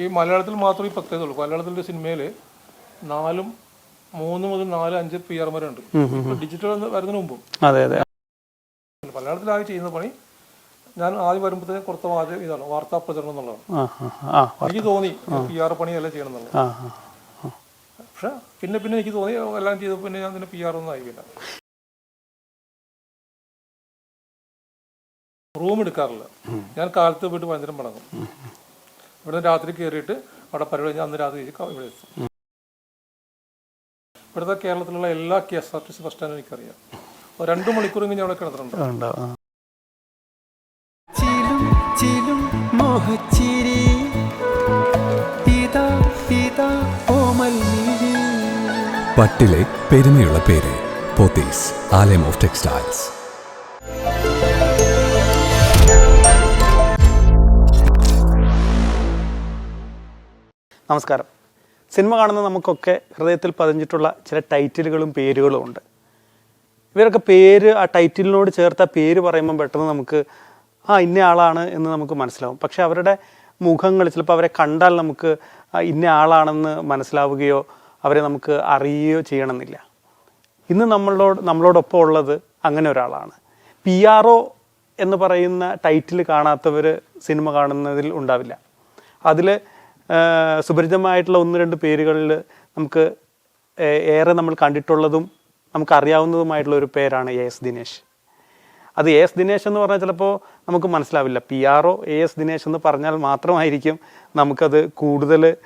ഈ മലയാളത്തിൽ മാത്രമേ ഈ പ്രത്യേകത ഉള്ളൂ. മലയാളത്തിന്റെ സിനിമയിൽ നാലും മൂന്ന് മുതൽ നാല് അഞ്ച് പി ആർ വരെ ഉണ്ട്. ഡിജിറ്റൽ വരുന്നതിന് മുമ്പും. അതെ അതെ. മലയാളത്തിലായി ചെയ്യുന്ന പണി ഞാൻ ആദ്യം വരുമ്പോഴത്തേക്ക് കുറച്ച് ആദ്യം ഇതാണ്. വാർത്താ പ്രചരണം എന്നുള്ളതാണ്. എനിക്ക് തോന്നി പി ആർ പണിയല്ല ചെയ്യണം എന്നുള്ളത്. പക്ഷെ പിന്നെ പിന്നെ എനിക്ക് തോന്നി എല്ലാം ചെയ്ത പിന്നെ ഞാൻ പിന്നെ പി ആർ ഒന്നും ആയിക്കില്ല റൂം എടുക്കാറില്ല. ഞാൻ കാലത്ത് പോയിട്ട് ഭയങ്കരം മടങ്ങും. ഇവിടെ രാത്രി കയറിയിട്ട് അവിടെ പരിപാടി കഴിഞ്ഞാൽ അന്ന് രാത്രി ഇവിടെ എത്തും. ഇവിടുത്തെ കേരളത്തിലുള്ള എല്ലാ K S R T C bus സ്റ്റാൻഡും എനിക്കറിയാം. ഒരു രണ്ട് മണിക്കൂർ ഞാൻ അവിടെ കിടന്നിട്ടുണ്ട്. ചിലും ചിലും മോഹച്ചിരി. ഓമൽ പട്ടിലെ പെരുമയുള്ള പേര് പോത്തീസ് ആലയം ഓഫ് ടെക്സ്റ്റൈൽസ്. നമസ്കാരം. സിനിമ കാണുന്ന നമുക്കൊക്കെ ഹൃദയത്തിൽ പതിഞ്ഞിട്ടുള്ള ചില ടൈറ്റിലുകളും പേരുകളും ഉണ്ട്. ഇവരൊക്കെ പേര് ആ ടൈറ്റിലിനോട് ചേർത്ത പേര് പറയുമ്പോൾ പെട്ടെന്ന് നമുക്ക് ആ ഇന്ന ആളാണ് എന്ന് നമുക്ക് മനസ്സിലാവും. പക്ഷെ അവരുടെ മുഖങ്ങൾ ചിലപ്പോൾ അവരെ കണ്ടാൽ നമുക്ക് ഇന്ന ആളാണെന്ന് മനസ്സിലാവുകയോ അവരെ നമുക്ക് അറിയുകയോ ചെയ്യണമെന്നില്ല. ഇന്ന് നമ്മളോട് നമ്മളോടൊപ്പം ഉള്ളത് അങ്ങനെ ഒരാളാണ്. പി ആർ ഒ എന്ന് പറയുന്ന ടൈറ്റിൽ കാണാത്തവർ സിനിമ കാണുന്നതിൽ ഉണ്ടാവില്ല. അതിൽ സുപരിചിതമായിട്ടുള്ള ഒന്ന് രണ്ട് പേരുകളിൽ നമുക്ക് ഏറെ നമ്മൾ കണ്ടിട്ടുള്ളതും നമുക്കറിയാവുന്നതുമായിട്ടുള്ള ഒരു പേരാണ് എ എസ് ദിനേശ്. അത് എ എസ് ദിനേശ് എന്ന് പറഞ്ഞാൽ ചിലപ്പോൾ നമുക്ക് മനസ്സിലാവില്ല. P R O A S Dinesh എന്ന് പറഞ്ഞാൽ മാത്രമായിരിക്കും നമുക്കത് കൂടുതൽ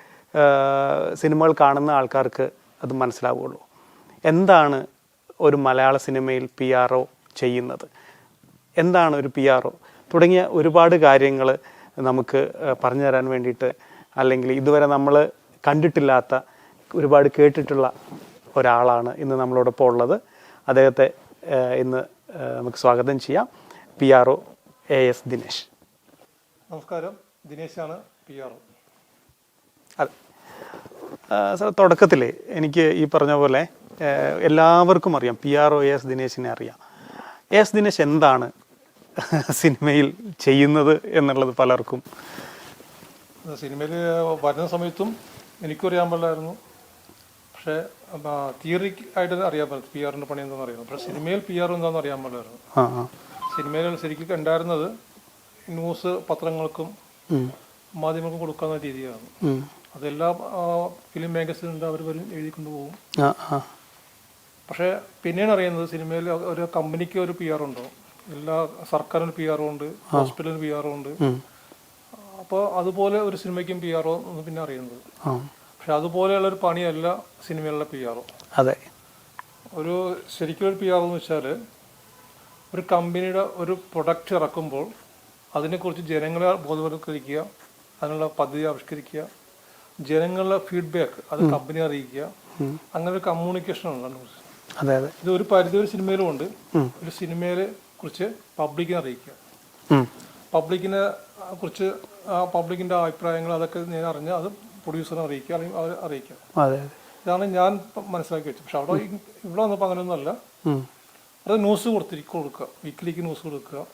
സിനിമകൾ കാണുന്ന ആൾക്കാർക്ക് അത് മനസ്സിലാവുകയുള്ളൂ എന്താണ് ഒരു മലയാള സിനിമയിൽ പി ആർ ഒ ചെയ്യുന്നത്? എന്താണ് ഒരു പി ആർ ഒ? തുടങ്ങിയ ഒരുപാട് കാര്യങ്ങൾ നമുക്ക് പറഞ്ഞു തരാൻ വേണ്ടിയിട്ട് അല്ലെങ്കിൽ ഇതുവരെ നമ്മൾ കണ്ടിട്ടില്ലാത്ത ഒരുപാട് കേട്ടിട്ടുള്ള ഒരാളാണ് ഇന്ന് നമ്മളോടൊപ്പം ഉള്ളത്. അദ്ദേഹത്തെ ഇന്ന് നമുക്ക് സ്വാഗതം ചെയ്യാം. P R O A S Dinesh. നമസ്കാരം. ദിനേശാണ് പി ആർ ഒ. അതെ. സാർ തുടക്കത്തിൽ എനിക്ക് ഈ പറഞ്ഞ പോലെ എല്ലാവർക്കും അറിയാം പി ആർ ഒ എസ് ദിനേശിനെ അറിയാം. എസ് ദിനേശ് എന്താണ് സിനിമയിൽ ചെയ്യുന്നത് എന്നുള്ളത് പലർക്കും സിനിമയിൽ വരുന്ന സമയത്തും എനിക്കും അറിയാൻ പാടില്ലായിരുന്നു. പക്ഷേ തിയറി ആയിട്ട് അറിയാൻ പറ്റും പി ആറിന്റെ പണി എന്താണെന്ന് അറിയാം. പക്ഷേ സിനിമയിൽ പി ആർ എന്താണെന്ന് അറിയാൻ പാടില്ലായിരുന്നു. സിനിമയിൽ ശരിക്കും ഉണ്ടായിരുന്നത് ന്യൂസ് പത്രങ്ങൾക്കും മാധ്യമങ്ങൾക്കും കൊടുക്കാവുന്ന രീതിയാണ്. അതെല്ലാ ഫിലിം മേഗസിനുണ്ട് അവർ വരും എഴുതി കൊണ്ടുപോകും. പക്ഷേ പിന്നെയാണ് അറിയുന്നത് സിനിമയിൽ ഒരു കമ്പനിക്ക് ഒരു പി ആർ ഉണ്ടോ? എല്ലാ സർക്കാരിന് പി ആറും ഉണ്ട് ഹോസ്പിറ്റലിന് പി ആറും ഉണ്ട്. അപ്പോൾ അതുപോലെ ഒരു സിനിമയ്ക്കും പി ആറോ എന്ന് പിന്നെ അറിയുന്നത്. പക്ഷെ അതുപോലെയുള്ള ഒരു പണിയല്ല സിനിമയിലുള്ള പി ആറോ അതെ. ഒരു ശരിക്കും ഒരു പി ആർ എന്ന് വെച്ചാൽ ഒരു കമ്പനിയുടെ ഒരു പ്രൊഡക്റ്റ് ഇറക്കുമ്പോൾ അതിനെക്കുറിച്ച് ജനങ്ങളെ ബോധവൽക്കരിക്കുക അതിനുള്ള പദ്ധതി ആവിഷ്കരിക്കുക ജനങ്ങളുടെ ഫീഡ്ബാക്ക് അത് കമ്പനി അറിയിക്കുക അങ്ങനെ ഒരു കമ്മ്യൂണിക്കേഷൻ ഉണ്ട് അതെ അതെ. ഇത് ഒരു പരിധി ഒരു സിനിമയിലും ഉണ്ട്. ഒരു സിനിമയെ കുറിച്ച് പബ്ലിക്കിനെ അറിയിക്കുക. പബ്ലിക്കിനെ കുറിച്ച് ആ പബ്ലിക്കിന്റെ അഭിപ്രായങ്ങൾ അതൊക്കെ ഞാൻ അറിഞ്ഞ് അത് പ്രൊഡ്യൂസറിനെ അറിയിക്കുക അല്ലെങ്കിൽ അവർ അറിയിക്കുക. അതെ ഇതാണ് ഞാൻ മനസ്സിലാക്കി വെച്ചത്. പക്ഷെ അവിടെ ഇവിടെ വന്നപ്പോൾ അങ്ങനെയൊന്നുമല്ല. അത് ന്യൂസ് കൊടുത്തിരിക്കും കൊടുക്കുക. വീക്കിലേക്ക് ന്യൂസ് കൊടുക്കുക.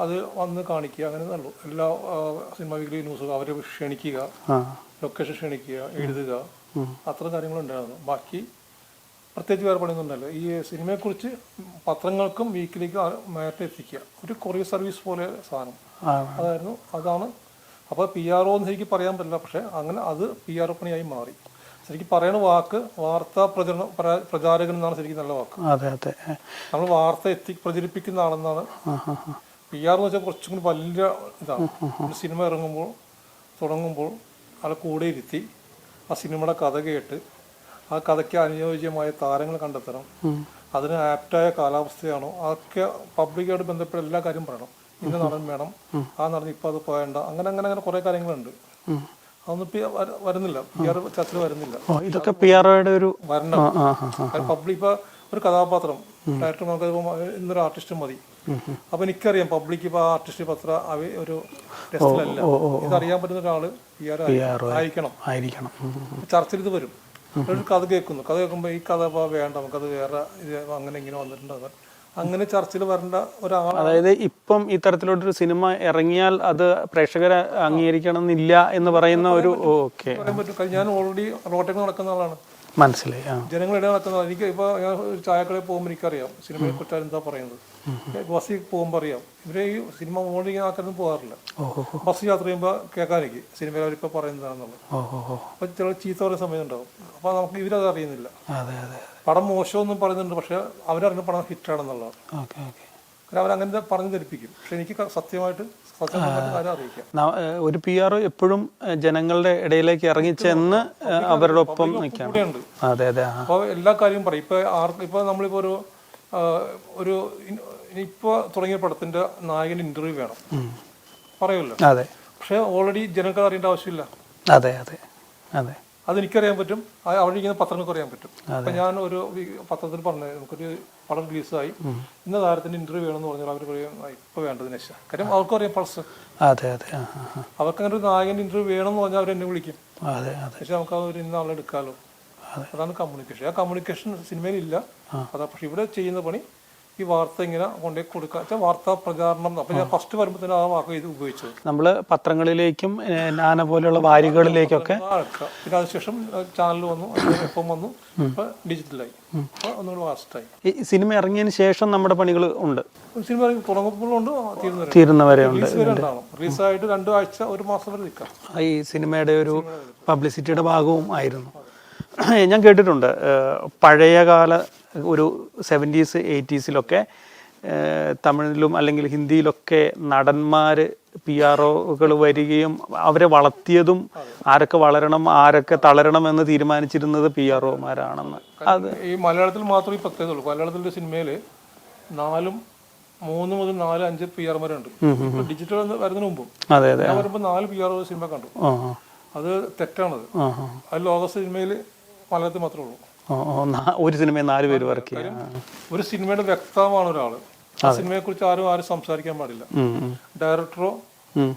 അത് വന്ന് കാണിക്കുക. അങ്ങനെ ഉള്ളൂ എല്ലാ സിനിമ വീക്കിലി ന്യൂസ് അവരെ ക്ഷണിക്കുക. ലൊക്കേഷൻ ക്ഷണിക്കുക. എഴുതുക. അത്ര കാര്യങ്ങളുണ്ടായിരുന്നു. ബാക്കി പ്രത്യേകിച്ച് വേറെ പണിയൊന്നുണ്ടല്ലോ ഈ സിനിമയെക്കുറിച്ച് പത്രങ്ങൾക്കും വീക്കിലേക്കും നേരത്തെ എത്തിക്കുക ഒരു കൊറിയർ സർവീസ് പോലെ സാധനം. അതായിരുന്നു അതാണ്. അപ്പോൾ പി ആർ ഒ എന്ന് ശരിക്കും പറയാൻ പറ്റില്ല. പക്ഷേ അങ്ങനെ അത് പി ആർ ഒ പണിയായി മാറി. ശരിക്കും പറയുന്ന വാക്ക് വാർത്താ പ്രചരണ പ്രചാരകൻ എന്നാണ് ശരിക്കും നല്ല വാക്ക്. അതെ അതെ. നമ്മൾ വാർത്ത എത്തി പ്രചരിപ്പിക്കുന്ന ആളെന്നാണ്. പി ആർ എന്ന് വെച്ചാൽ കുറച്ചും കൂടി വലിയ ഇതാണ്. ഒരു സിനിമ ഇറങ്ങുമ്പോൾ തുടങ്ങുമ്പോൾ ആളെ കൂടെ ഇരുത്തി ആ സിനിമയുടെ കഥ കേട്ട് ആ കഥയ്ക്ക് അനുയോജ്യമായ താരങ്ങൾ കണ്ടെത്തണം. അതിന് ആപ്റ്റായ കാലാവസ്ഥയാണോ? അതൊക്കെ പബ്ലിക്കായിട്ട് ബന്ധപ്പെട്ട എല്ലാ കാര്യം പറയണം. ഇന്ന നടൻ വേണം ആ നടൻ ഇപ്പം അത് പോയണ്ട അങ്ങനെ അങ്ങനെ അങ്ങനെ കുറേ കാര്യങ്ങളുണ്ട്. അതൊന്നും ഇപ്പം വരുന്നില്ല. പി ആർ ചർച്ചയിൽ വരുന്നില്ല. ഇതൊക്കെ പി ആർ ഒരു വരണം. പബ്ലിക് ഇപ്പൊ ഒരു കഥാപാത്രം ഡയറക്ടർ നമുക്ക് ഇന്നൊരു ആർട്ടിസ്റ്റ് മതി. അപ്പൊ എനിക്കറിയാം പബ്ലിക് ഇപ്പൊ ആർട്ടിസ്റ്റ് പത്ര അവ ഒരു ടെസ്റ്റിലല്ല ഇതറിയാൻ പറ്റുന്ന ഒരാൾ പി ആർ ആയിരിക്കണം. ആയിരിക്കണം. ചർച്ചയിൽ ഇത് വരും. ഒരു കഥ കേൾക്കുന്നു. കഥ കേൾക്കുമ്പോൾ ഈ കഥ വേണ്ട നമുക്കത് വേറെ ഇത് അങ്ങനെ ഇങ്ങനെ വന്നിട്ടുണ്ട് അങ്ങനെ ചർച്ചയിൽ വരേണ്ട ഒരാളാണ്. അതായത് ഇപ്പം ഇത്തരത്തിലോട്ടൊരു സിനിമ ഇറങ്ങിയാൽ അത് പ്രേക്ഷകരെ അംഗീകരിക്കണം എന്നില്ല എന്ന് പറയുന്ന ഒരു ഓക്കെ. ഞാൻ ഓൾറെഡി റോട്ടേക്ക് നടക്കുന്ന ആളാണ്. മനസ്സിലായി ജനങ്ങളുടെ നടക്കുന്ന എനിക്ക് ഇപ്പോൾ ഞാൻ ഒരു ചായക്കടയിൽ പോകുമ്പോൾ എനിക്കറിയാം സിനിമയെ കുറിച്ച് എന്താ പറയുന്നത്. ബസ്സിൽ പോകുമ്പോൾ അറിയാം. ഇവരെ ഈ സിനിമ ഓൾറെഡി ആക്കാനൊന്നും പോകാറില്ല. ബസ് യാത്ര ചെയ്യുമ്പോൾ കേൾക്കാൻ എനിക്ക് സിനിമയിൽ അവരിപ്പോൾ പറയുന്നതാണെന്നുള്ളത്. അപ്പോൾ ചില ചീത്ത പറയുന്ന സമയം ഉണ്ടാവും അപ്പോൾ നമുക്ക് ഇവരത് അറിയുന്നില്ല. പടം മോശമൊന്നും പറയുന്നുണ്ട് പക്ഷേ അവരറിഞ്ഞ പടം ഹിറ്റാണെന്നുള്ളതാണ്. കാരണം അവരങ്ങനെ പറഞ്ഞു ധരിപ്പിക്കും. പക്ഷെ എനിക്ക് സത്യമായിട്ട് ഒരു പി ആർ എപ്പോഴും ജനങ്ങളുടെ ഇടയിലേക്ക് ഇറങ്ങി ചെന്ന് അവരുടെ ഒപ്പം കൂടെയുണ്ട് അതെ അതെ അപ്പോൾ എല്ലാ കാര്യവും പറയും. ഇപ്പോൾ ആർക്ക് ഇപ്പോൾ നമ്മളിപ്പോൾ ഒരു ഒരു ഇപ്പൊ തുടങ്ങിയ പടത്തിന്റെ നായകൻ ഇന്റർവ്യൂ വേണം. പറയുമല്ലോ. അതെ. പക്ഷേ ഓൾറെഡി ജനങ്ങൾക്ക് അറിയേണ്ട ആവശ്യമില്ല. അതെ അതെ അതെ. അതെനിക്കറിയാൻ പറ്റും. അവിടെ ഇരിക്കുന്ന പത്രങ്ങൾക്ക് അറിയാൻ പറ്റും അപ്പം ഞാൻ ഒരു പത്രത്തിൽ പറഞ്ഞു നമുക്കൊരു പടം റിലീസായി. ഇന്ന താരത്തിന്റെ ഇന്റർവ്യൂ വേണമെന്ന് പറഞ്ഞാൽ അവർ പറയും "ആ, ഇപ്പൊ വേണ്ടത് നശ. കാര്യം അവർക്കും അറിയാം പൾസ് അതെ അതെ. അവർക്ക് അങ്ങനെ ഒരു നായകന്റെ ഇന്റർവ്യൂ വേണമെന്ന് പറഞ്ഞാൽ അവർ എന്നെ വിളിക്കും. അതെ അതെ. പക്ഷെ നമുക്ക് അവർ ഇന്ന് ഇന്ന ആളെ എടുക്കാമല്ലോ അതാണ് കമ്മ്യൂണിക്കേഷൻ ആ കമ്മ്യൂണിക്കേഷൻ സിനിമയിലില്ല അതാ പക്ഷെ ഇവിടെ ചെയ്യുന്ന പണി ഈ വാർത്ത ഇങ്ങനെ കൊണ്ടേ കൊടുക്കുക വെച്ചാൽ വാർത്താ പ്രചാരണം അപ്പൊ ഞാൻ ഫസ്റ്റ് വരുമ്പോൾ തന്നെ ആ വാക്ക് ഇത് ഉപയോഗിച്ചത് നമ്മൾ പത്രങ്ങളിലേക്കും നാന പോലെയുള്ള വാരികളിലേക്കൊക്കെ പിന്നെ അതിനുശേഷം ചാനൽ വന്നു എപ്പം വന്നു. ഇപ്പൊ ഡിജിറ്റലായി ഒന്നുകൂടി ഫാസ്റ്റായി ഈ സിനിമ ഇറങ്ങിയതിന് ശേഷം നമ്മുടെ പണികൾ ഉണ്ട്? സിനിമ ഇറങ്ങി തുടങ്ങുമ്പോഴുണ്ട് തീരുന്നവരെ. ഉണ്ട്. റിലീസായിട്ട് രണ്ടു ആഴ്ച ഒരു മാസം വരെ നിൽക്കാം. ഈ സിനിമയുടെ ഒരു പബ്ലിസിറ്റിയുടെ ഭാഗവും ആയിരുന്നു. ഞാൻ കേട്ടിട്ടുണ്ട് പഴയകാല ഒരു സെവന്റീസ് എയ്റ്റീസിലൊക്കെ തമിഴിലും അല്ലെങ്കിൽ ഹിന്ദിയിലൊക്കെ നടന്മാർ പി ആർ ഒകൾ വരികയും അവരെ വളർത്തിയതും ആരൊക്കെ വളരണം ആരൊക്കെ തളരണം എന്ന് തീരുമാനിച്ചിരുന്നത് പി ആർ ഒമാരാണെന്ന് അത് ഈ മലയാളത്തിൽ മാത്രമേ ഈ പ്രത്യേകത ഉള്ളൂ. മലയാളത്തിലെ സിനിമയിൽ നാലും മൂന്ന് മുതൽ നാല് അഞ്ച് പി ആർ ഉണ്ട് ഡിജിറ്റൽ വരുന്നതിന് മുമ്പും അതെ അതെ വരുമ്പോൾ നാല് പി ആർ സിനിമ കണ്ടു. അത് തെറ്റാണത്. അത് ലോക സിനിമയിൽ മലയാളത്തിൽ മാത്രമേ ഉള്ളൂ. ഒരു സിനിമയിൽ നാല് പേര് വർക്ക് ചെയ്യാം. ഒരു സിനിമയുടെ വ്യക്തമാണ് ഒരാൾ ആ സിനിമയെ കുറിച്ച് ആരും ആരും സംസാരിക്കാൻ പാടില്ല. ഡയറക്ടറോ ഉം.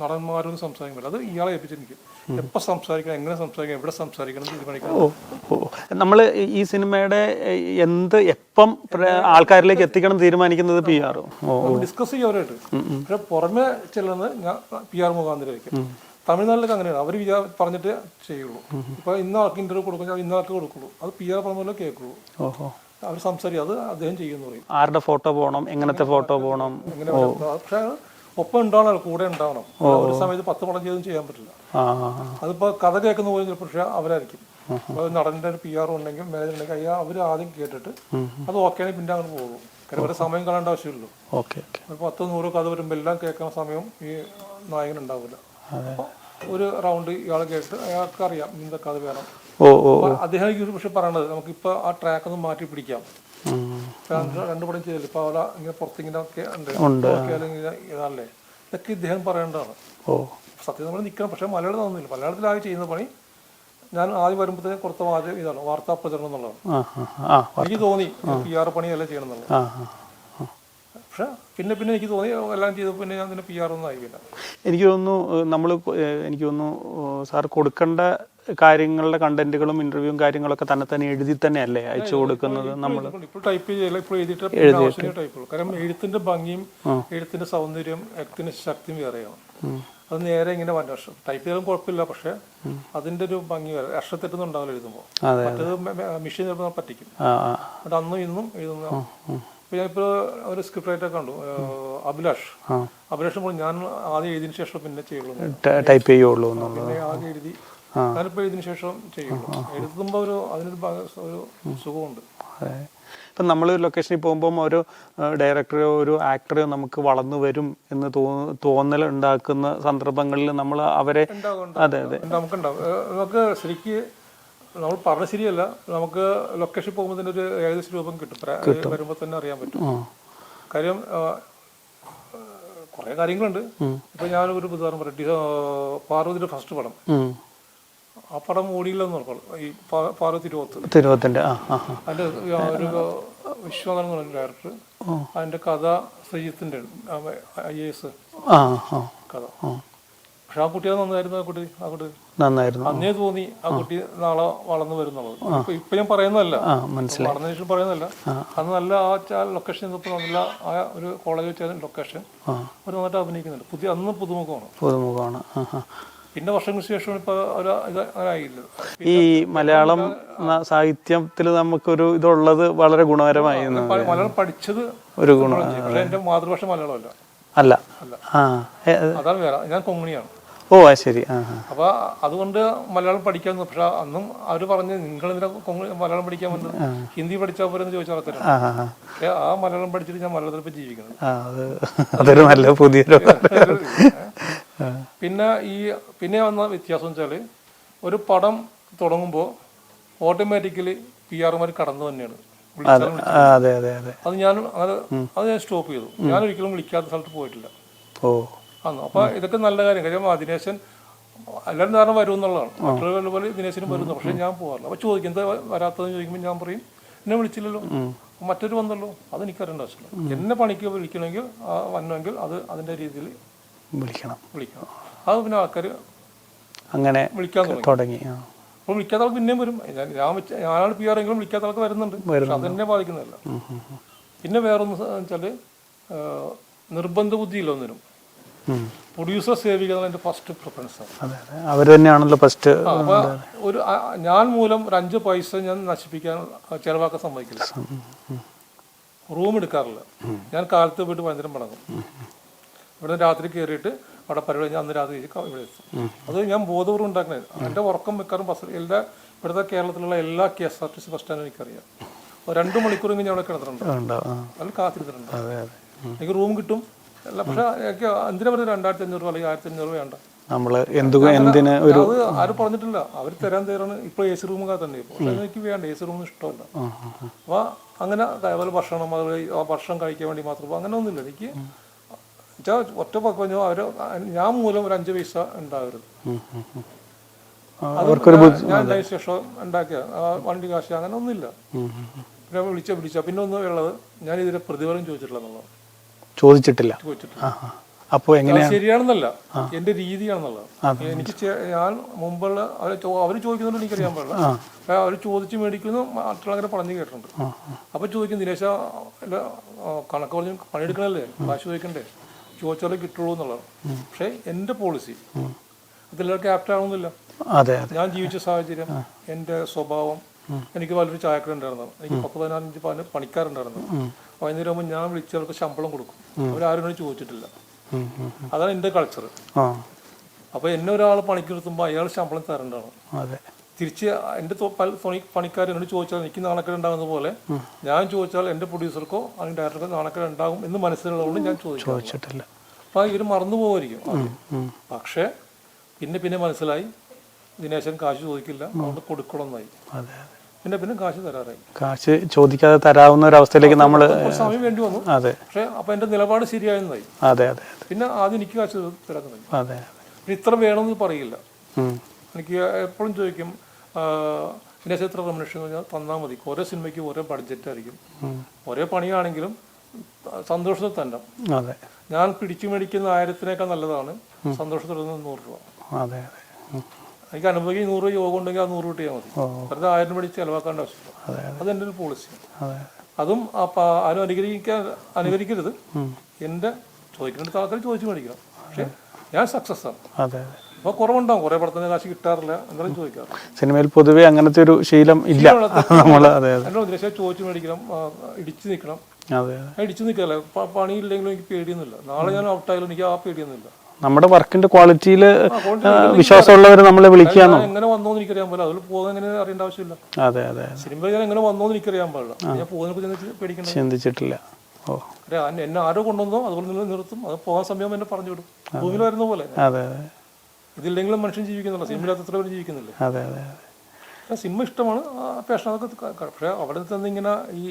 നടന്മാരോ സംസാരിക്കാൻ പാടില്ല. അത് ഇയാളെ ഏൽപ്പിച്ചിരിക്കും എപ്പോൾ സംസാരിക്കണം എങ്ങനെ സംസാരിക്കണം എവിടെ സംസാരിക്കണം തീരുമാനിക്കണം. നമ്മൾ ഈ സിനിമയുടെ എന്ത് എപ്പം ആൾക്കാരിലേക്ക് എത്തിക്കണം തീരുമാനിക്കുന്നത് പി ആർ ഡിസ്കസ് ചെയ്യാറായിട്ട് പക്ഷെ പുറമെ ചെല്ലുന്നത് പി ആർ മുഖാന്തരമായിരിക്കും. തമിഴ്നാട്ടിലൊക്കെ അങ്ങനെയാണ്. അവർ വിചാ പറഞ്ഞിട്ട് ചെയ്യുള്ളൂ. ഇപ്പൊ ഇന്ന ആൾക്ക് ഇന്റർവ്യൂ കൊടുക്കും ഇന്ന ആൾക്ക് കൊടുക്കുള്ളൂ. അത് പി ആർ പറഞ്ഞാലും കേൾക്കുള്ളൂ. അവർ സംസാരിക്കും. അത് അദ്ദേഹം ചെയ്യുന്നു പറയും. ആരുടെ ഫോട്ടോ പോകണം എങ്ങനത്തെ ഫോട്ടോ പോകണം? പക്ഷെ ഒപ്പം ഉണ്ടാവണം കൂടെ ഉണ്ടാവണം. ഒരു സമയത്ത് പത്ത് പടം ചെയ്തും ചെയ്യാൻ പറ്റില്ല. അതിപ്പോ കഥ കേൾക്കുന്ന പോലും ചിലപ്പോൾ പക്ഷേ അവരായിരിക്കും. നടന്റെ ഒരു പി ആർ ഉണ്ടെങ്കിൽ മാനേജർ ഉണ്ടെങ്കിൽ അയ്യാ അവർ ആദ്യം കേട്ടിട്ട് അത് ഓക്കെ ആണെങ്കിൽ പിന്നെ അങ്ങനെ പോകും. അവരെ സമയം കാണേണ്ട ആവശ്യമില്ലല്ലോ. പത്ത് നൂറ് ഒരു പത്തോ നൂറോ കഥ വരുമ്പോൾ എല്ലാം കേൾക്കുന്ന സമയം ഈ നായകൻ ഉണ്ടാവില്ല. ഒരു റൗണ്ട് ഇയാളെ കേട്ട് അയാൾക്ക് അറിയാം ഇന്ന അത് വേണം. ഓ ഓ അദ്ദേഹം ഈ പക്ഷെ പറയണത് നമുക്കിപ്പോ ആ ട്രാക്ക് ഒന്ന് മാറ്റി പിടിക്കാം. രണ്ടു പടം ചെയ്തില്ല? ഇപ്പൊ അവിടെ ഇങ്ങനെ പുറത്തിങ്ങനെ ഒക്കെ ഉണ്ട്. ഇതല്ലേ ഇതൊക്കെ ഇദ്ദേഹം പറയേണ്ടതാണ്. ഓ. സത്യം നമ്മൾ നിൽക്കണം പക്ഷെ മലയാളം തോന്നുന്നില്ല മലയാളത്തിലായി ചെയ്യുന്ന പണി ഞാൻ ആദ്യം വരുമ്പോഴത്തേക്ക് കൊടുത്ത ആദ്യം ഇതാണ് വാർത്താ പ്രചരണം എന്നുള്ളതാണ്. എനിക്ക് തോന്നി പി ആർ പണിയല്ല ചെയ്യണം എന്നുള്ളത്. പക്ഷെ പിന്നെ പിന്നെ എനിക്ക് തോന്നി എല്ലാം ചെയ്തു പിന്നെ ഞാൻ പിന്നെ പി ആർ ഒന്നും ആയില്ല. എനിക്ക് തോന്നുന്നു നമ്മൾ എനിക്ക് തോന്നുന്നു സാർ കൊടുക്കേണ്ട കാര്യങ്ങളുടെ കണ്ടന്റുകളും ഇന്റർവ്യൂവും കാര്യങ്ങളൊക്കെ തന്നെ തന്നെ എഴുതി തന്നെയല്ലേ അയച്ചു കൊടുക്കുന്നത് നമ്മൾ ഇപ്പോൾ ടൈപ്പ് ചെയ്യില്ല ഇപ്പോൾ എഴുതിയിട്ട് ആവശ്യം ടൈപ്പ് ഉള്ളൂ. കാരണം എഴുത്തിന്റെ ഭംഗിയും എഴുത്തിന്റെ സൗന്ദര്യം എഴുത്തിന്റെ ശക്തിയും വേറെയാണ്. അത് നേരെ ഇങ്ങനെ വന്ന വർഷം ടൈപ്പ് ചെയ്താലും കുഴപ്പമില്ല പക്ഷെ അതിന്റെ ഒരു ഭംഗി വേറെ. അക്ഷരത്തെറ്റൊന്നും ഉണ്ടാവില്ല എഴുതുമ്പോൾ. മറ്റേത് മെഷീൻ ചിലപ്പോൾ പറ്റിക്കും. അന്നും ഇന്നും എഴുതുന്ന ഇപ്പൊ ഞാനിപ്പോ ഒരു സ്ക്രിപ്റ്റ് റൈറ്റർ കണ്ടു. അഭിലാഷ്. അഭിലാഷ് പോലും ഞാൻ ആദ്യം എഴുതിയതിനു ശേഷം പിന്നെ ചെയ്യുള്ളൂ. ടൈപ്പ് ചെയ്യുള്ളൂ പിന്നെ ആദ്യം എഴുതി ഞാനിപ്പോൾ എഴുതിയതിനു ശേഷം ചെയ്യുള്ളൂ. എഴുതുമ്പോൾ ഒരു അതിനൊരു ഒരു സുഖമുണ്ട്. ഇപ്പം നമ്മൾ ലൊക്കേഷനിൽ പോകുമ്പം ഒരു ഡയറക്ടറോ ഒരു ആക്ടറോ നമുക്ക് വളർന്നു വരും എന്ന് തോന്നൽ ഉണ്ടാക്കുന്ന സന്ദർഭങ്ങളിൽ നമ്മൾ അവരെ അതെ അതെ. നമുക്കുണ്ടാവും. നമുക്ക് ശരിക്ക് നമ്മൾ പറഞ്ഞ ശരിയല്ല. നമുക്ക് ലൊക്കേഷൻ പോകുമ്പോൾ തന്നെ ഒരു ഏകദേശ രൂപം കിട്ടും. വരുമ്പോൾ തന്നെ അറിയാൻ പറ്റും. കാര്യം കുറെ കാര്യങ്ങളുണ്ട്. ഇപ്പൊ ഞാൻ ഒരു ഉദാഹരണം പറയാം. പാർവതിയുടെ ഫസ്റ്റ് പടം. ആ പടം ഓടിയില്ലെന്ന് പറഞ്ഞു ഈ പാർവതി ആ അതിന്റെ ഒരു വിശ്വനാഥൻ എന്ന് പറഞ്ഞ ഡയറക്ടർ അതിന്റെ കഥ ശ്രീജിത്തിന്റെ ഐ എ എസ്. കഥ. പക്ഷെ ആ കുട്ടി അത് നന്നായിരുന്നു ആ കുട്ടി ആ കുട്ടി. നന്നായിരുന്നു. അന്നേ തോന്നി ആ കുട്ടി നാളെ വളർന്നു വരുന്നുള്ളത്. ഇപ്പൊ ഇപ്പൊ ഞാൻ പറയുന്നതല്ല. വളർന്ന ശേഷം പറയുന്നതല്ല. അന്ന് നല്ല ആ ലൊക്കേഷൻ നല്ല ആ ഒരു കോളേജ് വെച്ച ലൊക്കേഷൻ അവർ നന്നായിട്ട് അഭിനയിക്കുന്നുണ്ട്. പുതിയ അന്ന് പുതുമുഖമാണ്. പുതുമുഖമാണ്. പിന്നെ വർഷങ്ങൾക്ക് ശേഷം ഇപ്പൊ ആയില്ല. ഈ മലയാളം സാഹിത്യത്തിൽ നമുക്കൊരു ഇതുള്ളത് വളരെ ഗുണകരമായി മലയാളം പഠിച്ചത് ഒരു ഗുണം പക്ഷെ എന്റെ മാതൃഭാഷ മലയാളമല്ല. അല്ല. അതാണ് വേറെ. ഞാൻ കൊങ്ങിണിയാണ്. ഓ അത് ശരി. ആ ആ. അപ്പൊ അതുകൊണ്ട് മലയാളം പഠിക്കാൻ പക്ഷെ അന്നും അവർ പറഞ്ഞ് നിങ്ങൾ എന്തിനാ മലയാളം പഠിക്കാൻ വന്നത്? ഹിന്ദി പഠിച്ചാൽ പോരെന്ന് ചോദിച്ച ആൾക്കാരാണ്. ആ ആ, ആ. പക്ഷെ ആ മലയാളം പഠിച്ചിട്ട് ഞാൻ മലയാളത്തിൽ ഇപ്പൊ ജീവിക്കുന്നത് ആ അത് അതൊരു നല്ല പുതിയൊരു പിന്നെ ഈ പിന്നെ വന്ന വ്യത്യാസം വെച്ചാൽ ഒരു പടം തുടങ്ങുമ്പോൾ ഓട്ടോമാറ്റിക്കലി പി ആർമാർ കടന്നു തന്നെയാണ്. വിളിച്ചാലും വിളിച്ചാലും. ആ, അതെ അതെ അതെ. അത് ഞാൻ അത് ഞാൻ സ്റ്റോപ്പ് ചെയ്തു. ഞാൻ ഒരിക്കലും വിളിക്കാത്ത സ്ഥലത്ത് പോയിട്ടില്ല. ഓ. അന്ന് അപ്പൊ ഇതൊക്കെ നല്ല കാര്യം. കാര്യം ദിനേശൻ എല്ലാവരും ധാരണ വരും എന്നുള്ളതാണ്. മറ്റുള്ള പോലെ ദിനേശനും വരുന്നു. പക്ഷെ ഞാൻ പോകാറില്ല അപ്പൊ ചോദിക്കും എന്താ വരാത്തതെന്ന് ചോദിക്കുമ്പോൾ ഞാൻ പറയും എന്നെ വിളിച്ചില്ലല്ലോ. മറ്റൊരു വന്നല്ലോ. അതെനിക്കറിയേണ്ട ആവശ്യമില്ല. എന്നെ പണിക്ക് വിളിക്കണമെങ്കിൽ വന്നെങ്കിൽ അത് അതിന്റെ രീതിയിൽ വിളിക്കണം. വിളിക്കണം. അത് പിന്നെ ആൾക്കാർ അങ്ങനെ വിളിക്കാൻ തുടങ്ങി. അപ്പൊ അപ്പോൾ വിളിക്കാത്ത ആൾക്ക് പിന്നെയും വരും. ഞാൻ ഞാനാണ് പി ആറെങ്കിലും വിളിക്കാത്ത ആൾക്ക് വരുന്നുണ്ട്. പക്ഷെ അതെന്നെ ബാധിക്കുന്നില്ല പിന്നെ വേറൊന്ന് വെച്ചാൽ നിർബന്ധ ബുദ്ധിയില്ല ഒന്നിനും. പ്രൊഡ്യൂസർ സേവിക്കുക എന്റെ ഫസ്റ്റ് പ്രിഫറൻസ് അതെ അതെ. അവർ തന്നെയാണല്ലോ ഫസ്റ്റ് ഒരു ആ, ഞാൻ മൂലം ഒരു അഞ്ച് പൈസ ഞാൻ നശിപ്പിക്കാൻ ചെലവാക്കാൻ സമ്മതിക്കില്ല. റൂം എടുക്കാറില്ല. ഞാൻ കാലത്ത് പോയിട്ട് വൈകുന്നേരം മടങ്ങും. ഇവിടെ രാത്രി കയറിയിട്ട് അവിടെ പരിപാടി ഞാൻ അന്ന് രാത്രി ഇവിടെ എത്തും. അത് ഞാൻ ബോധപൂർവം ഉണ്ടാക്കുന്നത് എന്റെ ഉറക്കം വെക്കാറും ബസ് എല്ലാ ഇവിടുത്തെ കേരളത്തിലുള്ള എല്ലാ K S R T C bus സ്റ്റാൻഡും എനിക്കറിയാം. രണ്ടു രണ്ട് മണിക്കൂർ ഞാൻ അവിടെ കിടന്നിട്ടുണ്ട്. ഉണ്ടാവും ആ. അതിൽ കാത്തിരുന്നിട്ടുണ്ട് അതെ അതെ. എനിക്ക് റൂം കിട്ടും. അല്ല പക്ഷെ എനിക്ക് എന്തിനാ പറഞ്ഞു രണ്ടായിരത്തി അഞ്ഞൂറ് രൂപ അല്ലെങ്കിൽ ആയിരത്തി അഞ്ഞൂറ് രൂപ വേണ്ട. നമ്മൾ എന്തു എന്തിന് ഒരു അത് ആരും പറഞ്ഞിട്ടില്ല. അവർ തരാൻ തരാണ് ഇപ്പൊ എ സി റൂമൊക്കെ തന്നെ ഇപ്പോൾ എനിക്ക് വേണ്ട. എ സി റൂം ഇഷ്ടമല്ല. അപ്പൊ അങ്ങനെ അതേപോലെ ഭക്ഷണം അതുപോലെ ആ ഭക്ഷണം കഴിക്കാൻ വേണ്ടി മാത്രം അങ്ങനെ ഒന്നുമില്ല. എനിക്ക് വെച്ചാൽ ഒറ്റ പറഞ്ഞു അവർ ഞാൻ മൂലം ഒരു അഞ്ച് പൈസ ഉണ്ടാവരുത്. ഞാൻ- ഉണ്ടായ ശേഷം ഉണ്ടാക്കിയ വണ്ടി കാശ് അങ്ങനെ ഒന്നുമില്ല. പിന്നെ വിളിച്ച വിളിച്ച. പിന്നെ ഒന്നും ഉള്ളത് ഞാൻ ഇതിന്റെ പ്രതിഫലം ചോദിച്ചിട്ടില്ല ചോദിച്ചിട്ടില്ല. അപ്പോ എങ്ങനെയാ ആ. അപ്പോൾ എങ്ങനെ ശരിയാണെന്നല്ല. എന്റെ രീതിയാണെന്നുള്ളത്. എനിക്ക് ഞാൻ മുമ്പുള്ള അവർ ചോദിക്കുന്നുണ്ട് എനിക്കറിയാൻ പാടില്ല. അവർ ചോദിച്ചു മേടിക്കുന്നു മറ്റുള്ളവരെ പറഞ്ഞു കേട്ടിട്ടുണ്ട്. അപ്പൊ ചോദിക്കും ദിനേശ കണക്ക് പറഞ്ഞു പണിയെടുക്കണല്ലേ? കാശ് ചോദിക്കണ്ടേ? ചോദിച്ചാലേ കിട്ടുള്ളൂ എന്നുള്ളതാണ് പക്ഷെ എന്റെ പോളിസി അതെല്ലാവർക്കും ആപ്റ്റ് അതെ ഞാൻ ജീവിച്ച സാഹചര്യം എന്റെ സ്വഭാവം എനിക്ക് വലിയൊരു ചായക്കട ഉണ്ടായിരുന്നു. എനിക്ക് പത്ത് പതിനാലഞ്ച് പതിന പണിക്കാരുണ്ടായിരുന്നു. വൈകുന്നേരം ആകുമ്പോൾ ഞാൻ വിളിച്ചവർക്ക് ശമ്പളം കൊടുക്കും. അവരാരും എന്നോട് ചോദിച്ചിട്ടില്ല. അതാണ് എന്റെ കൾച്ചർ അപ്പൊ അപ്പോൾ എന്നെ ഒരാൾ പണിക്ക് നിർത്തുമ്പോൾ അയാൾ ശമ്പളം തരേണ്ടതാണ്. തിരിച്ച് എന്റെ പണിക്കാർ എന്നോട് ചോദിച്ചാൽ എനിക്ക് നാണക്കേട് ഉണ്ടാകുന്ന പോലെ ഞാൻ ചോദിച്ചാൽ എന്റെ പ്രൊഡ്യൂസർക്കോ അല്ലെങ്കിൽ ഡയറക്ടർക്കോ നാണക്കേട് ഉണ്ടാകും എന്ന് മനസ്സിലുള്ളതുകൊണ്ട് ഞാൻ ചോദിച്ചിട്ടില്ല. അപ്പോൾ ഇവർ മറന്നു പോകുമായിരിക്കും. പക്ഷേ പിന്നെ പിന്നെ മനസ്സിലായി. ദിനേശൻ കാശ് ചോദിക്കില്ല. അതുകൊണ്ട് കൊടുക്കണമെന്നായി. പിന്നെ പിന്നെ കാശ് തരാറായി. കാശ് ചോദിക്കാതെ തരാവുന്ന ഒരു അവസ്ഥയിലേക്ക് നമ്മൾ സമയം വേണ്ടി വന്നു. അതെ. പക്ഷേ അപ്പൊ എന്റെ നിലപാട് ശരിയായെന്നായി. അതെ അതെ പിന്നെ ആദ്യം എനിക്ക് കാശ് തരാൻ തുടങ്ങി. അതെ പിന്നെ ഇത്ര വേണമെന്ന് പറയില്ല. എനിക്ക് എപ്പോഴും ചോദിക്കും ദിനേശ എത്ര റെമുനേഷൻ തന്നാൽ മതി. ഓരോ സിനിമയ്ക്ക് ഓരോ ബഡ്ജറ്റ് ആയിരിക്കും. ഓരോ പണിയാണെങ്കിലും സന്തോഷത്തിൽ തന്നെ അതെ. ഞാൻ പിടിച്ചു മേടിക്കുന്ന ആയിരത്തിനേക്കാൾ നല്ലതാണ് സന്തോഷത്തിൽ നൂറ് രൂപ. അതെ അതെ. എനിക്ക് അനുഭവിക്കും നൂറ് രൂപ യോഗം ഉണ്ടെങ്കിൽ ആ നൂറ് കിട്ടിയാൽ മതി. വെറുതെ ആയിരം മേടിച്ച് ചിലവാക്കേണ്ട ആവശ്യമില്ല. അതെന്റെ ഒരു പോളിസി അതെ. ആരും അനുകരിക്കാൻ അനുകരിക്കരുത്. എന്റെ ചോദിക്കേണ്ട ആൾക്കാർ ചോദിച്ചു മേടിക്കണം. പക്ഷെ ഞാൻ സക്സസ് ആണ്. അപ്പോൾ കുറവുണ്ടാവും. കുറേ പടത്തിന് കാശ് കിട്ടാറില്ല എന്തായാലും ചോദിക്കാം സിനിമയിൽ പൊതുവെ അങ്ങനത്തെ ഒരു ശീലം ഇല്ല. നമ്മൾ അതെ ഉദ്ദേശം ചോദിച്ചു മേടിക്കണം ഇടിച്ചു നിൽക്കണം. ഇടിച്ചു നിൽക്കല്ലേ. പ- പണിയില്ലെങ്കിലും എനിക്ക് പേടിയൊന്നുമില്ല. നാളെ ഞാൻ ഔട്ടായാലും എനിക്ക് ആ പേടിയൊന്നുമില്ല. നമ്മുടെ വർക്കിന്റെ ക്വാളിറ്റിയിൽ വിശ്വാസമുള്ളവർ നമ്മളെ വിളിക്കാന്നോ? എങ്ങനെ വന്നോന്ന് എനിക്കറിയാൻ പാടില്ല. അതിൽ പോകുന്ന എങ്ങനെ അറിയേണ്ട ആവശ്യമില്ല. അതെ അതെ. സിനിമ ഞാൻ എങ്ങനെ വന്നോന്ന് എനിക്കറിയാൻ പാടില്ല. ഞാൻ പോകുന്നതിനെ കുറിച്ച് ചിന്തിച്ചിട്ടില്ല. ഓ. എന്നെ ആരോ കൊണ്ടുവന്നോ അതുപോലെ നിങ്ങൾ നിർത്തും. അത് പോകാൻ സമയം എന്നെ പറഞ്ഞു വിടും. വരുന്ന പോലെ. അതെ അതെ. ഇതില്ലെങ്കിലും മനുഷ്യൻ ജീവിക്കുന്നില്ല സിനിമയിലത്ത് എത്ര പേര് ജീവിക്കുന്നില്ലേ? അതെ അതെ സിനിമ ഇഷ്ടമാണ്. പേഷൻ അതൊക്കെ പക്ഷേ അവിടെ നിന്ന് ഇങ്ങനെ ഈ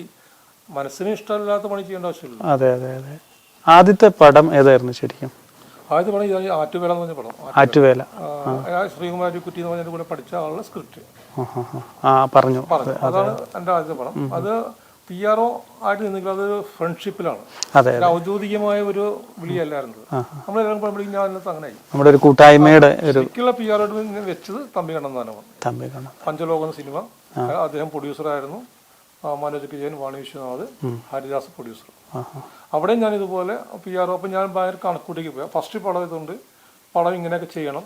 മനസ്സിന് ഇഷ്ടമില്ലാത്ത പണി ചെയ്യേണ്ട ആവശ്യമില്ല. അതെ അതെ അതെ. ആദ്യത്തെ പടം ഏതായിരുന്നു ശരിക്കും? ആദ്യത്തെ ആറ്റുവേല എന്ന് പറഞ്ഞ പടം. ആറ്റുവേല. ആ, ആ ശ്രീകുമാരി കുട്ടി എന്ന് കൂടെ പഠിച്ച ആളുടെ സ്ക്രിപ്റ്റ്. പറഞ്ഞു. പറഞ്ഞു. അതാണ് എന്റെ ആദ്യത്തെ പടം. അത് പി ആർ ഒ ആയിട്ട് നിന്നെങ്കിൽ അത് ഫ്രണ്ട്ഷിപ്പിലാണ് ഔദ്യോഗികമായ ഒരു വിളിയല്ലായിരുന്നത് പറയുമ്പോഴേക്കും ഞാൻ നമ്മുടെ ഒരു കൂട്ടായ്മയുടെ പി ആർ ഒ വെച്ചത് തമ്പി കണ്ണന്താനമാണ് തമ്പി പഞ്ചലോകം സിനിമ. അദ്ദേഹം പ്രൊഡ്യൂസറായിരുന്നു മനോജ് വിജയൻ വാണി വിശ്വനാഥ് ഹരിദാസ് പ്രൊഡ്യൂസർ അവിടെ ഞാൻ ഇതുപോലെ പി ആർ ഒ അപ്പം ഞാൻ ഭയങ്കര കണക്കൂട്ടിക്ക് പോയി. ഫസ്റ്റ് പടം ഇതുകൊണ്ട് പടം ഇങ്ങനെയൊക്കെ ചെയ്യണം.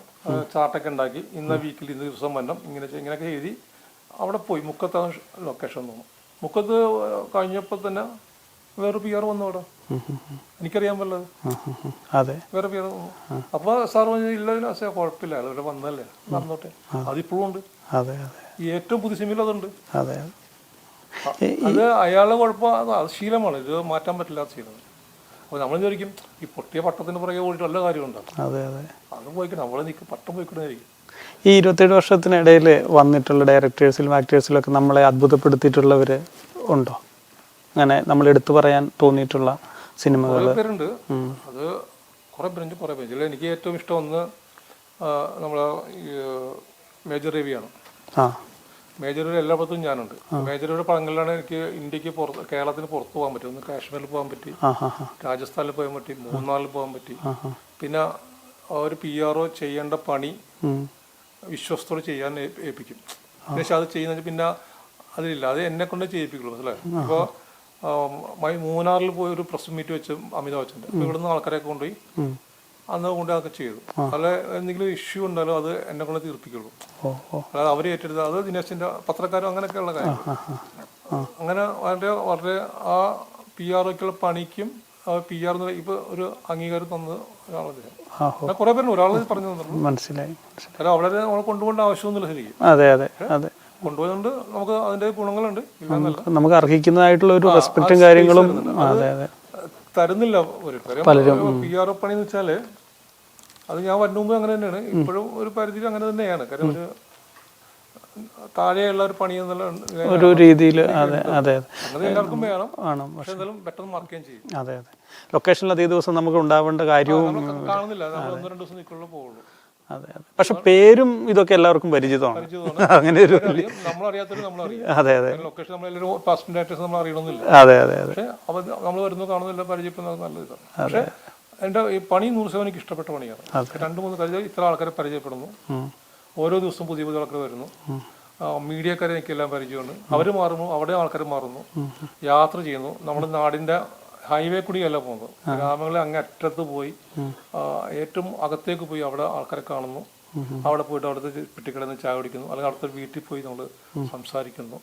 ചാർട്ടൊക്കെ ഉണ്ടാക്കി. ഇന്ന വീക്കിൽ ഇന്ന ദിവസം വരണം. ഇങ്ങനെ ഇങ്ങനെയൊക്കെ എഴുതി അവിടെ പോയി. മുക്കത്താണ് ലൊക്കേഷൻ തോന്നുന്നു. മുക്കത്ത് കഴിഞ്ഞപ്പോൾ തന്നെ വേറെ പി ആർ വന്നു അവിടെ. എനിക്കറിയാൻ പറ്റില്ല അതെ. വേറെ പി ആർ വന്നു. അപ്പൊ സാർ പറഞ്ഞു ഇല്ല സാർ കുഴപ്പമില്ല. ഇവിടെ വന്നല്ലേ നടന്നോട്ടെ. അതിപ്പോഴും ഉണ്ട്. ഏറ്റവും പുതിയ സിനിമയിൽ അതുണ്ട്. അതെ. അത് അയാളെ കുഴപ്പം അത് ശീലമാണ്. ഇത് മാറ്റാൻ പറ്റില്ലാത്ത ശീലം അപ്പോൾ നമ്മൾ വിചാരിക്കും? ഈ പൊട്ടിയ പട്ടത്തിന് പുറകെ പോയിട്ട് വല്ല കാര്യമുണ്ടാകും അതെ അതെ. അത് പോയിക്കണം. നമ്മൾ നിൽക്കും പട്ടം പോയിക്കൊണ്ടായിരിക്കും ഈ ഇരുപത്തേഴ് വർഷത്തിനിടയിൽ വന്നിട്ടുള്ള ഡയറക്ടേഴ്സിലും ആക്ടേഴ്സിലും ഒക്കെ നമ്മളെ അത്ഭുതപ്പെടുത്തിയിട്ടുള്ളവർ ഉണ്ടോ? അങ്ങനെ നമ്മൾ എടുത്തു പറയാൻ തോന്നിയിട്ടുള്ള സിനിമകൾ പേരുണ്ട്. അത് കുറേ പേരുണ്ട് കുറേ പേര് എനിക്ക് ഏറ്റവും ഇഷ്ടം ഒന്ന് നമ്മളെ മേജർ രവിയാണ്. ആ. മേജർ എല്ലാ പത്തും ഞാനുണ്ട്. രവിയുടെ പടങ്ങളിലാണ് എനിക്ക് ഇന്ത്യയ്ക്ക് പുറത്ത് കേരളത്തിന് പുറത്ത് പോകാൻ പറ്റി. ഒന്ന് കാശ്മീരിൽ പോകാൻ പറ്റി. രാജസ്ഥാനിൽ പോകാൻ പറ്റി മൂന്നാറിൽ പോകാൻ പറ്റി. പിന്നെ ആ ഒരു പി ആർ ഒ ചെയ്യേണ്ട പണി വിശ്വസ്തോട് ചെയ്യാൻ ഏൽപ്പിക്കും. പക്ഷെ അത് ചെയ്യുന്ന പിന്നെ അതിലില്ല. അത് എന്നെ കൊണ്ട് ചെയ്യിപ്പിക്കുള്ളൂ. മനസ്സിലായി? ഇപ്പോൾ മൂന്നാറിൽ പോയി ഒരു പ്രസ് മീറ്റ് വെച്ച് അമിതാഭ് ബച്ചന്റെ. അപ്പോൾ ഇവിടുന്ന് ആൾക്കാരെയൊക്കെ കൊണ്ടുപോയി. അന്ന് കൊണ്ട് അതൊക്കെ ചെയ്തു അല്ല എന്തെങ്കിലും ഇഷ്യൂ ഉണ്ടാലും അത് എന്നെ കൊണ്ട് തീർപ്പിക്കുള്ളൂ. അല്ലാതെ അവർ ഏറ്റെടുത്ത് അത് ദിനേശിന്റെ പത്രക്കാരും അങ്ങനെയൊക്കെയുള്ള കാര്യം അങ്ങനെ വളരെ വളരെ ആ പി ആർ ഒക്കെയുള്ള പണിക്കും പി ആർ ഇപ്പൊ ഒരു അംഗീകാരം തന്നത് ഒരാളെ കുറെ പേര് ഒരാൾ പറഞ്ഞു തന്നു മനസ്സിലായി അല്ല വളരെ നമ്മൾ കൊണ്ടുപോകേണ്ട ആവശ്യമൊന്നുമില്ല ശരിക്കും. അതെ അതെ അതെ. കൊണ്ടുപോയതുകൊണ്ട് നമുക്ക് അതിന്റെ ഗുണങ്ങളുണ്ട് നമുക്ക് അർഹിക്കുന്നതായിട്ടുള്ള ഒരു റെസ്പെക്റ്റും കാര്യങ്ങളും അതെ അതെ. തരുന്നില്ല പലരും പി ആർ ഒ പണി എന്ന് വെച്ചാൽ അത് ഞാൻ വരുന്ന മുമ്പ് അങ്ങനെ തന്നെയാണ്. ഇപ്പോഴും ഒരു പരിധിയിൽ അങ്ങനെ തന്നെയാണ്. കാര്യം ഒരു താഴെയുള്ള ഒരു പണി എന്നുള്ള ഒരു രീതിയിൽ അതെ അതെ എല്ലാവർക്കും വേണം. ആണ് പക്ഷെ എന്തായാലും പെട്ടെന്ന് മാർക്കുകയും ചെയ്യും. അതെ അതെ. ലൊക്കേഷനിൽ അതേ ദിവസം നമുക്ക് ഉണ്ടാവേണ്ട കാര്യവും കാണുന്നില്ല. ഒന്ന് രണ്ട് ദിവസം നിൽക്കുള്ളൂ പോകുള്ളൂ അതെ അതെ. പക്ഷെ പേരും ഇതൊക്കെ എല്ലാവർക്കും പരിചിതമാണ്. അങ്ങനെ ഒരു അതെ അതെ. ലൊക്കേഷൻ നമ്മൾ അറിയണമെന്നില്ല അതെ അതെ അതെ. നമ്മൾ വരുന്നു കാണുന്നില്ല പരിചയപ്പെടുന്നത് നല്ല ഇതാണ്. പക്ഷെ എന്റെ ഈ പണി നൂറ് ശതമാനം എനിക്ക് ഇഷ്ടപ്പെട്ട പണിയാണ്. രണ്ട് മൂന്ന് കാര്യം ഇത്ര ആൾക്കാരെ പരിചയപ്പെടുന്നു. ഓരോ ദിവസവും പുതിയ പുതിയ ആൾക്കാർ വരുന്നു. മീഡിയക്കാരെ എനിക്കെല്ലാം പരിചയമുണ്ട്. അവർ മാറുന്നു അവിടെ ആൾക്കാർ മാറുന്നു. യാത്ര ചെയ്യുന്നു. നമ്മുടെ നാടിന്റെ ഹൈവേ കൂടിയല്ല പോകുന്നത്. ഗ്രാമങ്ങളിൽ അങ്ങ് അറ്റത്ത് പോയി ഏറ്റവും അകത്തേക്ക് പോയി അവിടെ ആൾക്കാരെ കാണുന്നു. അവിടെ പോയിട്ട് അവിടുത്തെ പെട്ടിക്കടന്ന് ചായ കുടിക്കുന്നു. അല്ലെങ്കിൽ അവിടുത്തെ വീട്ടിൽ പോയി നമ്മൾ സംസാരിക്കുന്നു.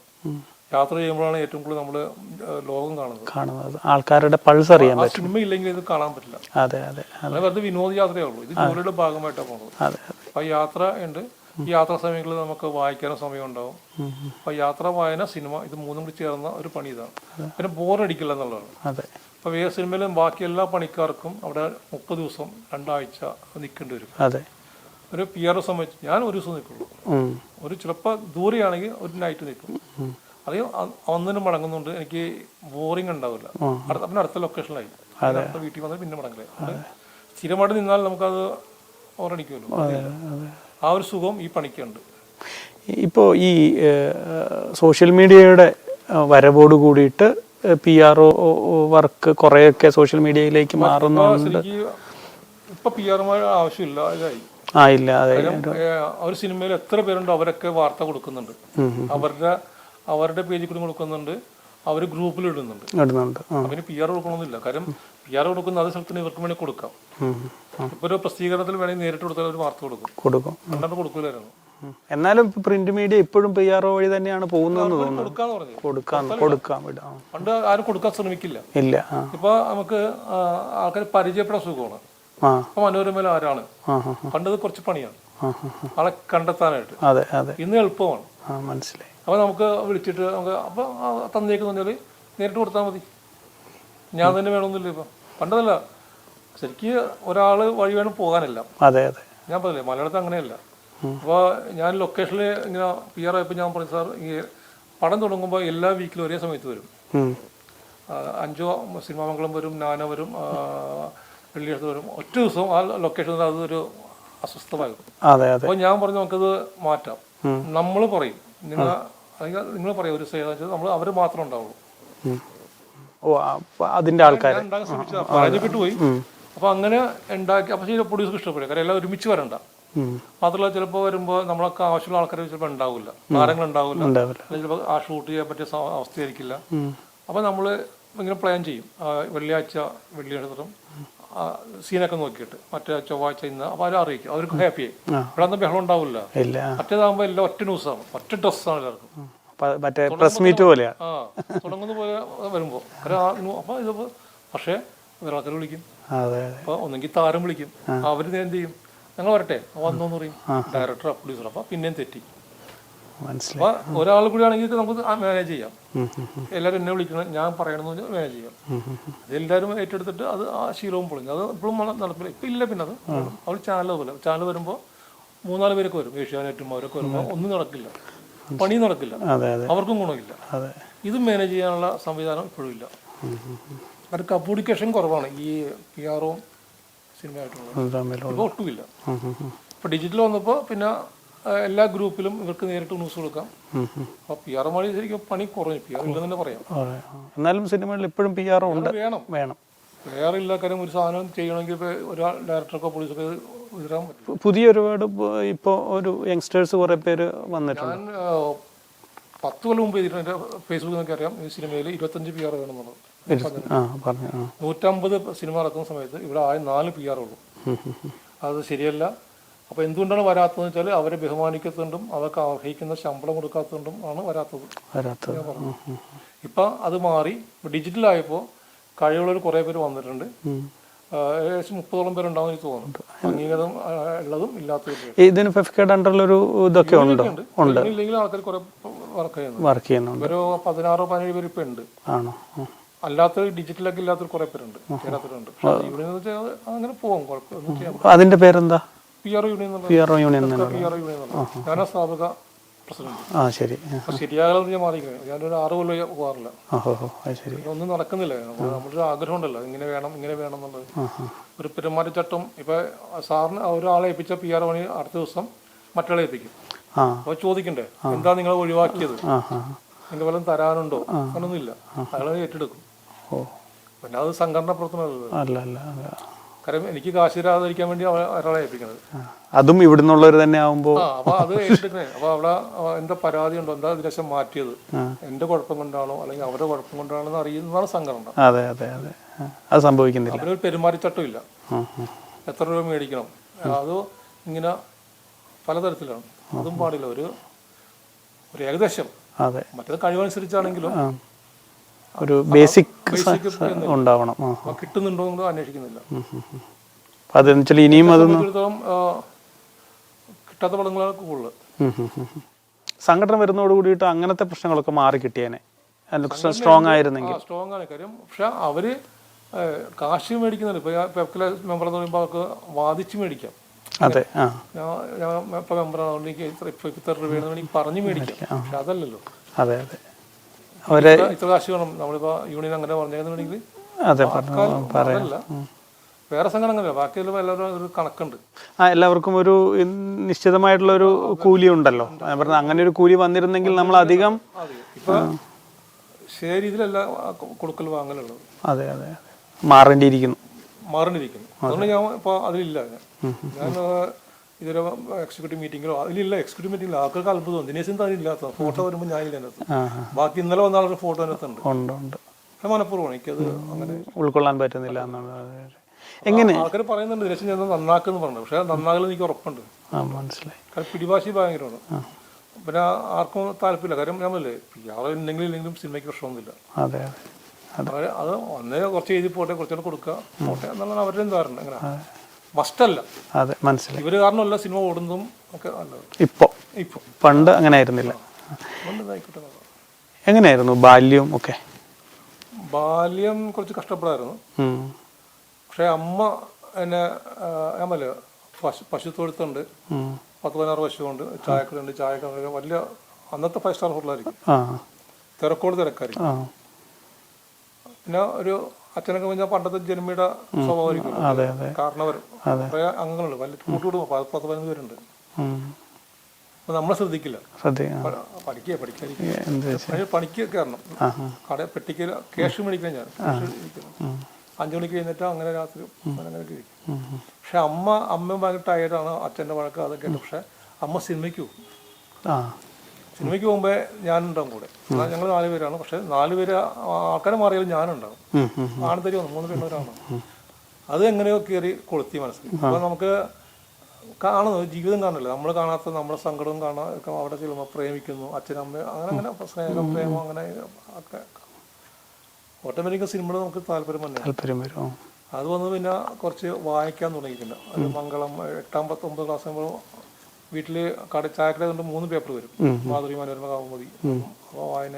യാത്ര ചെയ്യുമ്പോഴാണ് ഏറ്റവും കൂടുതൽ നമ്മൾ ലോകം കാണുന്നത്. കാണുന്നത്. ആൾക്കാരുടെ പൾസ് അറിയാൻ പറ്റും. സിനിമ ഇല്ലെങ്കിൽ ഇത് കാണാൻ പറ്റില്ല. അതെ അതെ അതെ. വെറുതെ വിനോദയാത്രയേ ഉള്ളൂ. ഇത് ജോലിയുടെ ഭാഗമായിട്ടാണ് പോകുന്നത്. അപ്പൊ യാത്ര ഉണ്ട്. യാത്രാ സമയങ്ങളിൽ നമുക്ക് വായിക്കാനും സമയം ഉണ്ടാവും അപ്പൊ യാത്ര വായന സിനിമ ഇത് മൂന്നും കൂടി ചേർന്ന ഒരു പണി ഇതാണ്. പിന്നെ ബോറടിക്കില്ല എന്നുള്ളതാണ്. അപ്പൊ വേറെ സിനിമയിലും ബാക്കി എല്ലാ പണിക്കാർക്കും അവിടെ മുപ്പത് ദിവസം രണ്ടാഴ്ച നിൽക്കേണ്ടി വരും. ഒരു പി ആർ സംബന്ധിച്ച് ഞാൻ ഒരു ദിവസം നിൽക്കുള്ളൂ. ഒരു ചിലപ്പോൾ ദൂരെയാണെങ്കിൽ ഒരു നൈറ്റ് നിൽക്കും. അത് ഒന്നിനും മടങ്ങുന്നുണ്ട് എനിക്ക് ബോറിംഗ് ഉണ്ടാവില്ല. അടുത്ത പിന്നെ അടുത്ത ലൊക്കേഷനിലായി അടുത്ത വീട്ടിൽ വന്നാൽ പിന്നെ മടങ്ങില്ല സ്ഥിരമായിട്ട് നിന്നാൽ നമുക്കത് ഓരടിക്കുമല്ലോ ആ ഒരു സുഖവും ഈ പണിക്കുണ്ട്. ഇപ്പോൾ ഈ സോഷ്യൽ മീഡിയയുടെ വരവോട് കൂടിയിട്ട് പി ആർ ഒ വർക്ക് കുറേയൊക്കെ സോഷ്യൽ മീഡിയയിലേക്ക് മാറുന്നുണ്ട്. ഇപ്പൊ പി ആർമാർ ആവശ്യമില്ല ഇതായി. ആ ഇല്ല അതെ. ഒരു സിനിമയിൽ എത്ര പേരുണ്ടോ അവരൊക്കെ വാർത്ത കൊടുക്കുന്നുണ്ട്. അവരുടെ അവരുടെ പേജിൽ കൂടി കൊടുക്കുന്നുണ്ട് അവർ ഗ്രൂപ്പിൽ ഇടുന്നുണ്ട്. പി ആർ കൊടുക്കണമെന്നില്ല. കാരണം പി ആർ കൊടുക്കുന്ന അതേ സ്ഥലത്തിന് ഇവർക്ക് വേണ്ടി കൊടുക്കാം. ഒരു പ്രസിദ്ധീകരണത്തിൽ വേണമെങ്കിൽ നേരിട്ട് കൊടുത്താൽ ഒരു വാർത്ത കൊടുക്കും. കൊടുക്കും. രണ്ടാമത് കൊടുക്കൂലായിരുന്നു. എന്നാലും പ്രിന്റ് മീഡിയ ഇപ്പോഴും പി ആർ വഴി തന്നെയാണ് പോകുന്നതെന്ന് തോന്നുന്നു. കൊടുക്കാം കൊടുക്കാം വിടാം. പണ്ട് ആരും കൊടുക്കാൻ ശ്രമിക്കില്ല. ഇല്ല ഇപ്പൊ നമുക്ക് ആൾക്കാർ പരിചയപ്പെടാൻ സുഖമാണ്. മനോരമയിൽ ആരാണ്? പണ്ടത് കുറച്ച് പണിയാണ്. ആളെ കണ്ടെത്താനായിട്ട്. അതെ അതെ. ഇന്ന് എളുപ്പമാണ്. മനസ്സിലായി. അപ്പോൾ നമുക്ക് വിളിച്ചിട്ട് നമുക്ക് അപ്പോൾ തന്നേക്ക് പറഞ്ഞാൽ നേരിട്ട് കൊടുത്താൽ മതി. ഞാൻ തന്നെ വേണമെന്നില്ല ഇപ്പൊ. പണ്ടതല്ല ശരിക്ക് ഒരാൾ വഴി വേണം പോകാനല്ല. അതെ അതെ. ഞാൻ പറഞ്ഞില്ലേ മലയാളത്തിൽ അങ്ങനെയല്ല. അപ്പോൾ ഞാൻ ലൊക്കേഷനിൽ ഇങ്ങനെ പി ആർ ആയപ്പോൾ ഞാൻ പറഞ്ഞു സാർ ഈ പടം തുടങ്ങുമ്പോൾ എല്ലാ വീക്കിലും ഒരേ സമയത്ത് വരും. അഞ്ചോ സിനിമാമംഗളം വരും നാന വരും വെള്ളിയാഴ്ച വരും. ഒറ്റ ദിവസം ആ ലൊക്കേഷനിൽ അതൊരു അസ്വസ്ഥമാകും അപ്പോൾ ഞാൻ പറഞ്ഞു നമുക്കത് മാറ്റാം. നമ്മൾ പറയും നിങ്ങൾ നിങ്ങൾ പറയും ഒരു സേവനം നമ്മൾ അവർ മാത്രമേ ഉണ്ടാവുള്ളൂ. ഓ അപ്പൊ അതിന്റെ ആൾക്കാർ പറഞ്ഞു പോയി. അപ്പൊ അങ്ങനെ ഉണ്ടാക്കി അപ്പോൾ ചില പ്രൊഡ്യൂസർക്ക് ഇഷ്ടപ്പെടും. കാര്യം എല്ലാം ഒരുമിച്ച് വരണ്ട. മാത്രമല്ല ചിലപ്പോൾ വരുമ്പോൾ നമ്മളൊക്കെ ആവശ്യമുള്ള ആൾക്കാർ ചിലപ്പോൾ ഉണ്ടാവില്ല. താരങ്ങൾ ഉണ്ടാവില്ല. ചിലപ്പോൾ ആ ഷൂട്ട് ചെയ്യാൻ പറ്റിയ അവസ്ഥയായിരിക്കില്ല. അപ്പോൾ നമ്മൾ ഇങ്ങനെ പ്ലാൻ ചെയ്യും. വെള്ളിയാഴ്ച വെള്ളിയാഴ്ച സീനൊക്കെ നോക്കിയിട്ട്. മറ്റേ ചൊവ്വാഴ്ച ഇന്ന്. അപ്പോൾ അവരെ അറിയിക്കും. അവർക്ക് ഹാപ്പിയായി ഇവിടെ ഒന്നും ബഹളം ഉണ്ടാവില്ല. മറ്റേതാകുമ്പോൾ എല്ലാം ഒറ്റ ന്യൂസാണ് ഒറ്റ ഡ്രസ്സാണ് എല്ലാവർക്കും. മറ്റേ പ്രസ് മീറ്റ് പോലെ ആ തുടങ്ങുന്ന പോലെ വരുമ്പോൾ അപ്പൊ ഇത് പക്ഷേ ഒരാൾക്കാർ വിളിക്കും. അതെ അതെ. അപ്പൊ ഒന്നെങ്കിൽ താരം വിളിക്കും. അവർ എന്ത് ചെയ്യും? ഞങ്ങൾ വരട്ടെ. വന്നോന്ന് പറയും. ഡയറക്ടർ പ്രൊഡ്യൂസർ അപ്പൊ പിന്നെയും തെറ്റി. അപ്പൊ ഒരാൾ കൂടി ആണെങ്കിൽ നമുക്ക് മാനേജ് ചെയ്യാം. എല്ലാവരും എന്നെ വിളിക്കണം. ഞാൻ പറയണമെന്ന് പറഞ്ഞാൽ മാനേജ് ചെയ്യാം. എല്ലാരും ഏറ്റെടുത്തിട്ട് അത് ആ ശീലവും പൊളിഞ്ഞു. അത് ഇപ്പോഴും നടപ്പില്ല ഇപ്പൊ ഇല്ല പിന്നെ അത്. അവർ ചാനൽ പോലെ. ചാനൽ വരുമ്പോൾ മൂന്നാൽ പേരൊക്കെ വരും. ഏഷ്യാനെറ്റും അവരൊക്കെ വരുമ്പോൾ ഒന്നും നടക്കില്ല. പണി നടക്കില്ല. അവർക്കും ഗുണമില്ല. ഇത് മാനേജ് ചെയ്യാനുള്ള സംവിധാനം ഇപ്പോഴും ഇല്ല. അത് കമ്മ്യൂണിക്കേഷൻ കുറവാണ് ഈ പി ആറും സിനിമയായിട്ടുള്ളത്. ഇപ്പോൾ ഒട്ടുമില്ല. ഇപ്പോൾ ഡിജിറ്റൽ വന്നപ്പോൾ പിന്നെ എല്ലാ ഗ്രൂപ്പിലും ഇവർക്ക് നേരിട്ട് ന്യൂസ് കൊടുക്കാം. അപ്പോൾ പി ആർ മഴ ശരിക്കും പണി കുറഞ്ഞു. പി ആർ ഇല്ലെന്ന് തന്നെ പറയാം. എന്നാലും സിനിമകളിൽ ഇപ്പോഴും പി ആർ ഉണ്ട്. വേണം. വേണം. വേറെ ഇല്ല കാര്യം ഒരു സാധനം ചെയ്യണമെങ്കിൽ ഒരാൾ ഡയറക്ടർക്കോ പോലീസൊക്കെ എതിരാൻ പറ്റും. പുതിയ ഒരുപാട് ഇപ്പോ ഒരു യങ്സ്റ്റേഴ്സ് കുറെ പേര് വന്നിട്ടുണ്ട്. ഞാൻ പത്ത് കൊല്ലം മുമ്പ് ചെയ്തിട്ടുണ്ട് എന്റെ ഫേസ്ബുക്കിൽ നിന്നൊക്കെ അറിയാം ഈ സിനിമയിൽ ഇരുപത്തഞ്ച് പി ആർ വേണമെന്നുള്ളത് നൂറ്റമ്പത് സിനിമ ഇറക്കുന്ന സമയത്ത് ഇവിടെ ആയ നാല് പി ആർ ഉള്ളൂ. അത് ശരിയല്ല. അപ്പോൾ എന്തുകൊണ്ടാണ് വരാത്തതെന്ന് വെച്ചാൽ അവരെ ബഹുമാനിക്കത്തുണ്ടും അവർക്ക് അർഹിക്കുന്ന ശമ്പളം കൊടുക്കാത്തതുകൊണ്ടും ആണ് വരാത്തത്. ഇപ്പം അത് മാറി. ഡിജിറ്റൽ ആയപ്പോ കഴിവുള്ളവർ കുറേ പേര് വന്നിട്ടുണ്ട്. ഏകദേശം മുപ്പതോളം പേരുണ്ടാവും എനിക്ക് തോന്നുന്നു. അംഗീകാരം ആ, ഉള്ളതും ഇല്ലാത്തതും ഇതിന് അണ്ടറിലൊരു ഇതൊക്കെ ഉണ്ടോ? ഉണ്ട്. ഇല്ലെങ്കിൽ ആൾക്കാർ കുറെ വർക്ക് ചെയ്യുന്നു വർക്ക് ചെയ്യുന്നുണ്ട്. ഒരു പതിനാറോ പതിനേഴ് പേര് ഇപ്പം ഉണ്ട്. ആണോ. അല്ലാത്ത ഡിജിറ്റലൊക്കെ ഇല്ലാത്തൊരു കുറേ പേരുണ്ട്. ചേരാത്തവരുണ്ട് പക്ഷേ യൂണിയൻ എന്ന് വെച്ചാൽ അങ്ങനെ പോകും അതിന്റെ പേരെന്താ? P R union P R union തന്നെ പി ആർ യൂണിയൻ സ്ഥാപക പ്രസിഡന്റ്. ആ ശരി. ശരിയാകാതെ ഞാൻ ഞാനൊരു ആറ് കൊല്ലം പോകാറില്ല. ശരി. ഒന്നും നടക്കുന്നില്ല. ഒരു ആഗ്രഹം ഉണ്ടല്ലോ. ഇങ്ങനെ വേണം ഇങ്ങനെ വേണം എന്നുള്ളത്. ഒരു പെരുമാറ്റച്ചട്ടം ഇപ്പൊ സാറിന് ഒരാളെ ഏൽപ്പിച്ച പി ആർ പണി അടുത്ത ദിവസം മറ്റൊരാളെ ഏൽപ്പിക്കും. അപ്പൊ ചോദിക്കണ്ടേ? എന്താ നിങ്ങളെ ഒഴിവാക്കിയത്? നിങ്ങൾക്ക് വല്ലതും തരാനുണ്ടോ? അങ്ങനൊന്നും ഇല്ല അയാൾ ഏറ്റെടുക്കും. ഓ. പിന്നെ അത് സംഘടന പ്രവർത്തനം അല്ല അല്ല അല്ല. കാരണം എനിക്ക് കാശ് തരാതിരിക്കാൻ വേണ്ടി ഒരാളെ ഏൽപ്പിക്കുന്നത്. അതും ഇവിടുന്നുള്ളവർ തന്നെ ആവുമ്പോൾ അപ്പൊ അത് ഏറ്റെടുക്കണേ. അപ്പൊ അവിടെ എന്താ പരാതി ഉണ്ടോ? എന്താ ഇതിലേശം മാറ്റിയത്? എന്റെ കുഴപ്പം കൊണ്ടാണോ? അല്ലെങ്കിൽ അവരുടെ കുഴപ്പം കൊണ്ടാണോ എന്ന് അറിയുന്നതാണ് സംഘടന. അതെ അതെ അതെ. അത് സംഭവിക്കുന്നില്ല. അവരൊരു പെരുമാറ്റച്ചട്ടം ഇല്ല. എത്ര രൂപ മേടിക്കണം? അത് ഇങ്ങനെ പലതരത്തിലാണ്. അതും പാടില്ല. ഒരു ഒരു ഏകദേശം. അതെ. മറ്റേത് കഴിവനുസരിച്ചാണെങ്കിലും. ഒരു ബേസിക് ഉണ്ടാവണം. കിട്ടുന്നുണ്ടോ എന്ന് അന്വേഷിക്കുന്നില്ല. അതെന്ന് വെച്ചാൽ ഇനിയും അതൊന്നും കിട്ടാത്ത പടങ്ങളാണ് കൂടുതൽ. സംഘടന വരുന്നതോട് കൂടിയിട്ട് അങ്ങനത്തെ പ്രശ്നങ്ങളൊക്കെ മാറി കിട്ടിയേനെ. സ്ട്രോങ് ആയിരുന്നെങ്കിൽ. സ്ട്രോങ് ആണ്. കാര്യം പക്ഷെ അവർ കാശ് മേടിക്കുന്നുണ്ട് ഇപ്പൊ പെപ്കിലെ മെമ്പർ എന്ന് പറയുമ്പോൾ അവർക്ക് വാദിച്ച് മേടിക്കാം. അതെ ഞാൻ ഇപ്പൊ മെമ്പറാണ് അതുകൊണ്ട് എനിക്ക് ഇത്ര ഇത്ര രൂപയാണെന്ന് എനിക്ക് പറഞ്ഞു മേടിക്കാം. പക്ഷെ അതല്ലല്ലോ. അതെ അതെ. അവരെ ഇത്ര- കാശ് വേണം നമ്മളിപ്പോ യൂണിയൻ അങ്ങനെ പറഞ്ഞേക്കുന്നുണ്ടെങ്കിൽ അതെ പറയാം. വേറെ സംഘടനകളില്ല. അങ്ങനെയല്ല എല്ലാവരും ഒരു കണക്കുണ്ട്. ആ എല്ലാവർക്കും ഒരു നിശ്ചിതമായിട്ടുള്ള ഒരു കൂലി ഉണ്ടല്ലോ. ഞാൻ പറഞ്ഞ അങ്ങനെ ഒരു കൂലി വന്നിരുന്നെങ്കിൽ നമ്മൾ അധികം ഇപ്പൊ ശരി രീതിയിലല്ല ആ കൊടുക്കൽ വാങ്ങലുള്ളത്. അതെ അതെ മാറേണ്ടിയിരിക്കുന്നു. മാറേണ്ടിയിരിക്കുന്നു. അതുകൊണ്ട് ഞാൻ ഇപ്പൊ അതിലില്ല. ഞാൻ ഇതൊരു എക്സിക്യൂട്ടീവ് മീറ്റിങ്ങിലോ അതിലില്ല എക്സിക്യൂട്ടീവ് മീറ്റിംഗിൽ ആൾക്കാർക്ക് അത്ഭുതം ദിനേശ് എന്താ ഇല്ലാത്ത ഫോട്ടോ വരുമ്പോൾ ഞാനില്ല അതിനകത്ത്. ബാക്കി ഇന്നലെ വന്ന ആളുടെ ഫോട്ടോ അതിനകത്തുണ്ട്. ഉണ്ട് ഉണ്ട്. മനഃപൂർവമാണ് എനിക്കത് അങ്ങനെ ഉൾക്കൊള്ളാൻ പറ്റുന്നില്ല എന്നുള്ളത് എങ്ങനെ? ആൾക്കാർ പറയുന്നുണ്ട് ദിനേശൻ ഞാൻ നന്നാക്കുന്നു പറഞ്ഞു പക്ഷെ നന്നാകലും എനിക്ക് ഉറപ്പുണ്ട്. മനസ്സിലായി. കാരണം പിടിവാശി ഭയങ്കരമാണ്. പിന്നെ ആർക്കും താല്പര്യമില്ല. കാര്യം പറയില്ലേ ഇയാളെ ഉണ്ടെങ്കിലും ഇല്ലെങ്കിലും സിനിമയ്ക്ക് പ്രശ്നമൊന്നുമില്ല. അതെ അത്. ഒന്നേ കുറച്ച് എഴുതി പോട്ടെ കുറച്ചുകൂടെ കൊടുക്കുക പോട്ടെ എന്നുള്ളതാണ് അവരുടെ ധാരണ. അങ്ങനെ മസ്റ്റല്ല അതെ മനസ്സിലായി. ഇവർ കാരണമല്ല സിനിമ ഓടുന്നതും ഒക്കെ ഇപ്പോൾ ഇപ്പൊ പണ്ട് അങ്ങനെ ആയിരുന്നില്ല. എങ്ങനെയായിരുന്നു ബാല്യവും ഒക്കെ? ബാല്യം കുറച്ച് കഷ്ടപ്പെടായിരുന്നു. പക്ഷെ അമ്മ എന്നെ അമ്മല്ലേ പശു പശു തൊഴുത്തുണ്ട്. പത്ത് പതിനാറ് പശുവുണ്ട് ചായക്കടുണ്ട് ചായക്കട വലിയ അന്നത്തെ ഫൈവ് സ്റ്റാർ ഹോട്ടലായിരിക്കും തിരക്കോട് തിരക്കായിരിക്കും. പിന്നെ ഒരു അച്ഛനൊക്കെ പറഞ്ഞാൽ പണ്ടത്തെ ജന്മിയുടെ സ്വഭാവമായിരിക്കും. അതെ അതെ. കാരണവരും കുറേ അംഗങ്ങളുണ്ട്. വലിയ കൂട്ടുകുടുംബം. പത്ത് പതിനഞ്ച് പേരുണ്ട്. നമ്മളെ ശ്രദ്ധിക്കില്ല. പഠിക്കുക പഠിക്കാതിരിക്കുക. പണിക്ക് കയറണം. കട പെട്ടിക്ക് ക്യാഷ് മേടിക്കണം ഞാൻ. അഞ്ചു മണിക്ക് കഴിഞ്ഞിട്ട് അങ്ങനെ രാത്രി അങ്ങനെ അങ്ങനെ ഇരിക്കും. പക്ഷെ അമ്മ അമ്മ ഭയങ്കര ടയർഡാണ് അച്ഛന്റെ വഴക്ക് അതൊക്കെ പക്ഷെ അമ്മ സിനിമയ്ക്ക് പോകും. സിനിമയ്ക്ക് മുമ്പേ ഞാനുണ്ടാവും കൂടെ. ഞങ്ങൾ നാല് പേരാണ്. പക്ഷെ നാല് പേര് ആൾക്കാരെ മാറിയാലും ഞാനുണ്ടാവും. ആണത്തരി വന്നു മൂന്ന് പെണ്ണൂരാണ്. അത് എങ്ങനെയോ കയറി കൊളുത്തി മനസ്സിൽ. അപ്പൊ നമുക്ക് കാണുന്നു. ജീവിതം കാണില്ല നമ്മൾ കാണാത്ത നമ്മുടെ സങ്കടവും ഒക്കെ അവിടെ ചെല്ലുമ്പോൾ പ്രേമിക്കുന്നു. അച്ഛനമ്മ അങ്ങനെ അങ്ങനെ സ്നേഹം പ്രേമം അങ്ങനെ ഒക്കെ. ഓട്ടോമാറ്റിക് സിനിമയോട് നമുക്ക് താല്പര്യം തന്നെ. താല്പര്യം വരും. അത് വന്ന് പിന്നെ കുറച്ച് വായിക്കാൻ തുടങ്ങിയിട്ടുണ്ട്. മംഗളം എട്ടാം പത്തൊമ്പത് ക്ലാസ് ആകുമ്പോൾ വീട്ടിൽ കട ചായക്കട കൊണ്ട് മൂന്ന് പേപ്പർ വരും. മാധുരി മനോരമ കൗമുദി അപ്പോൾ വായന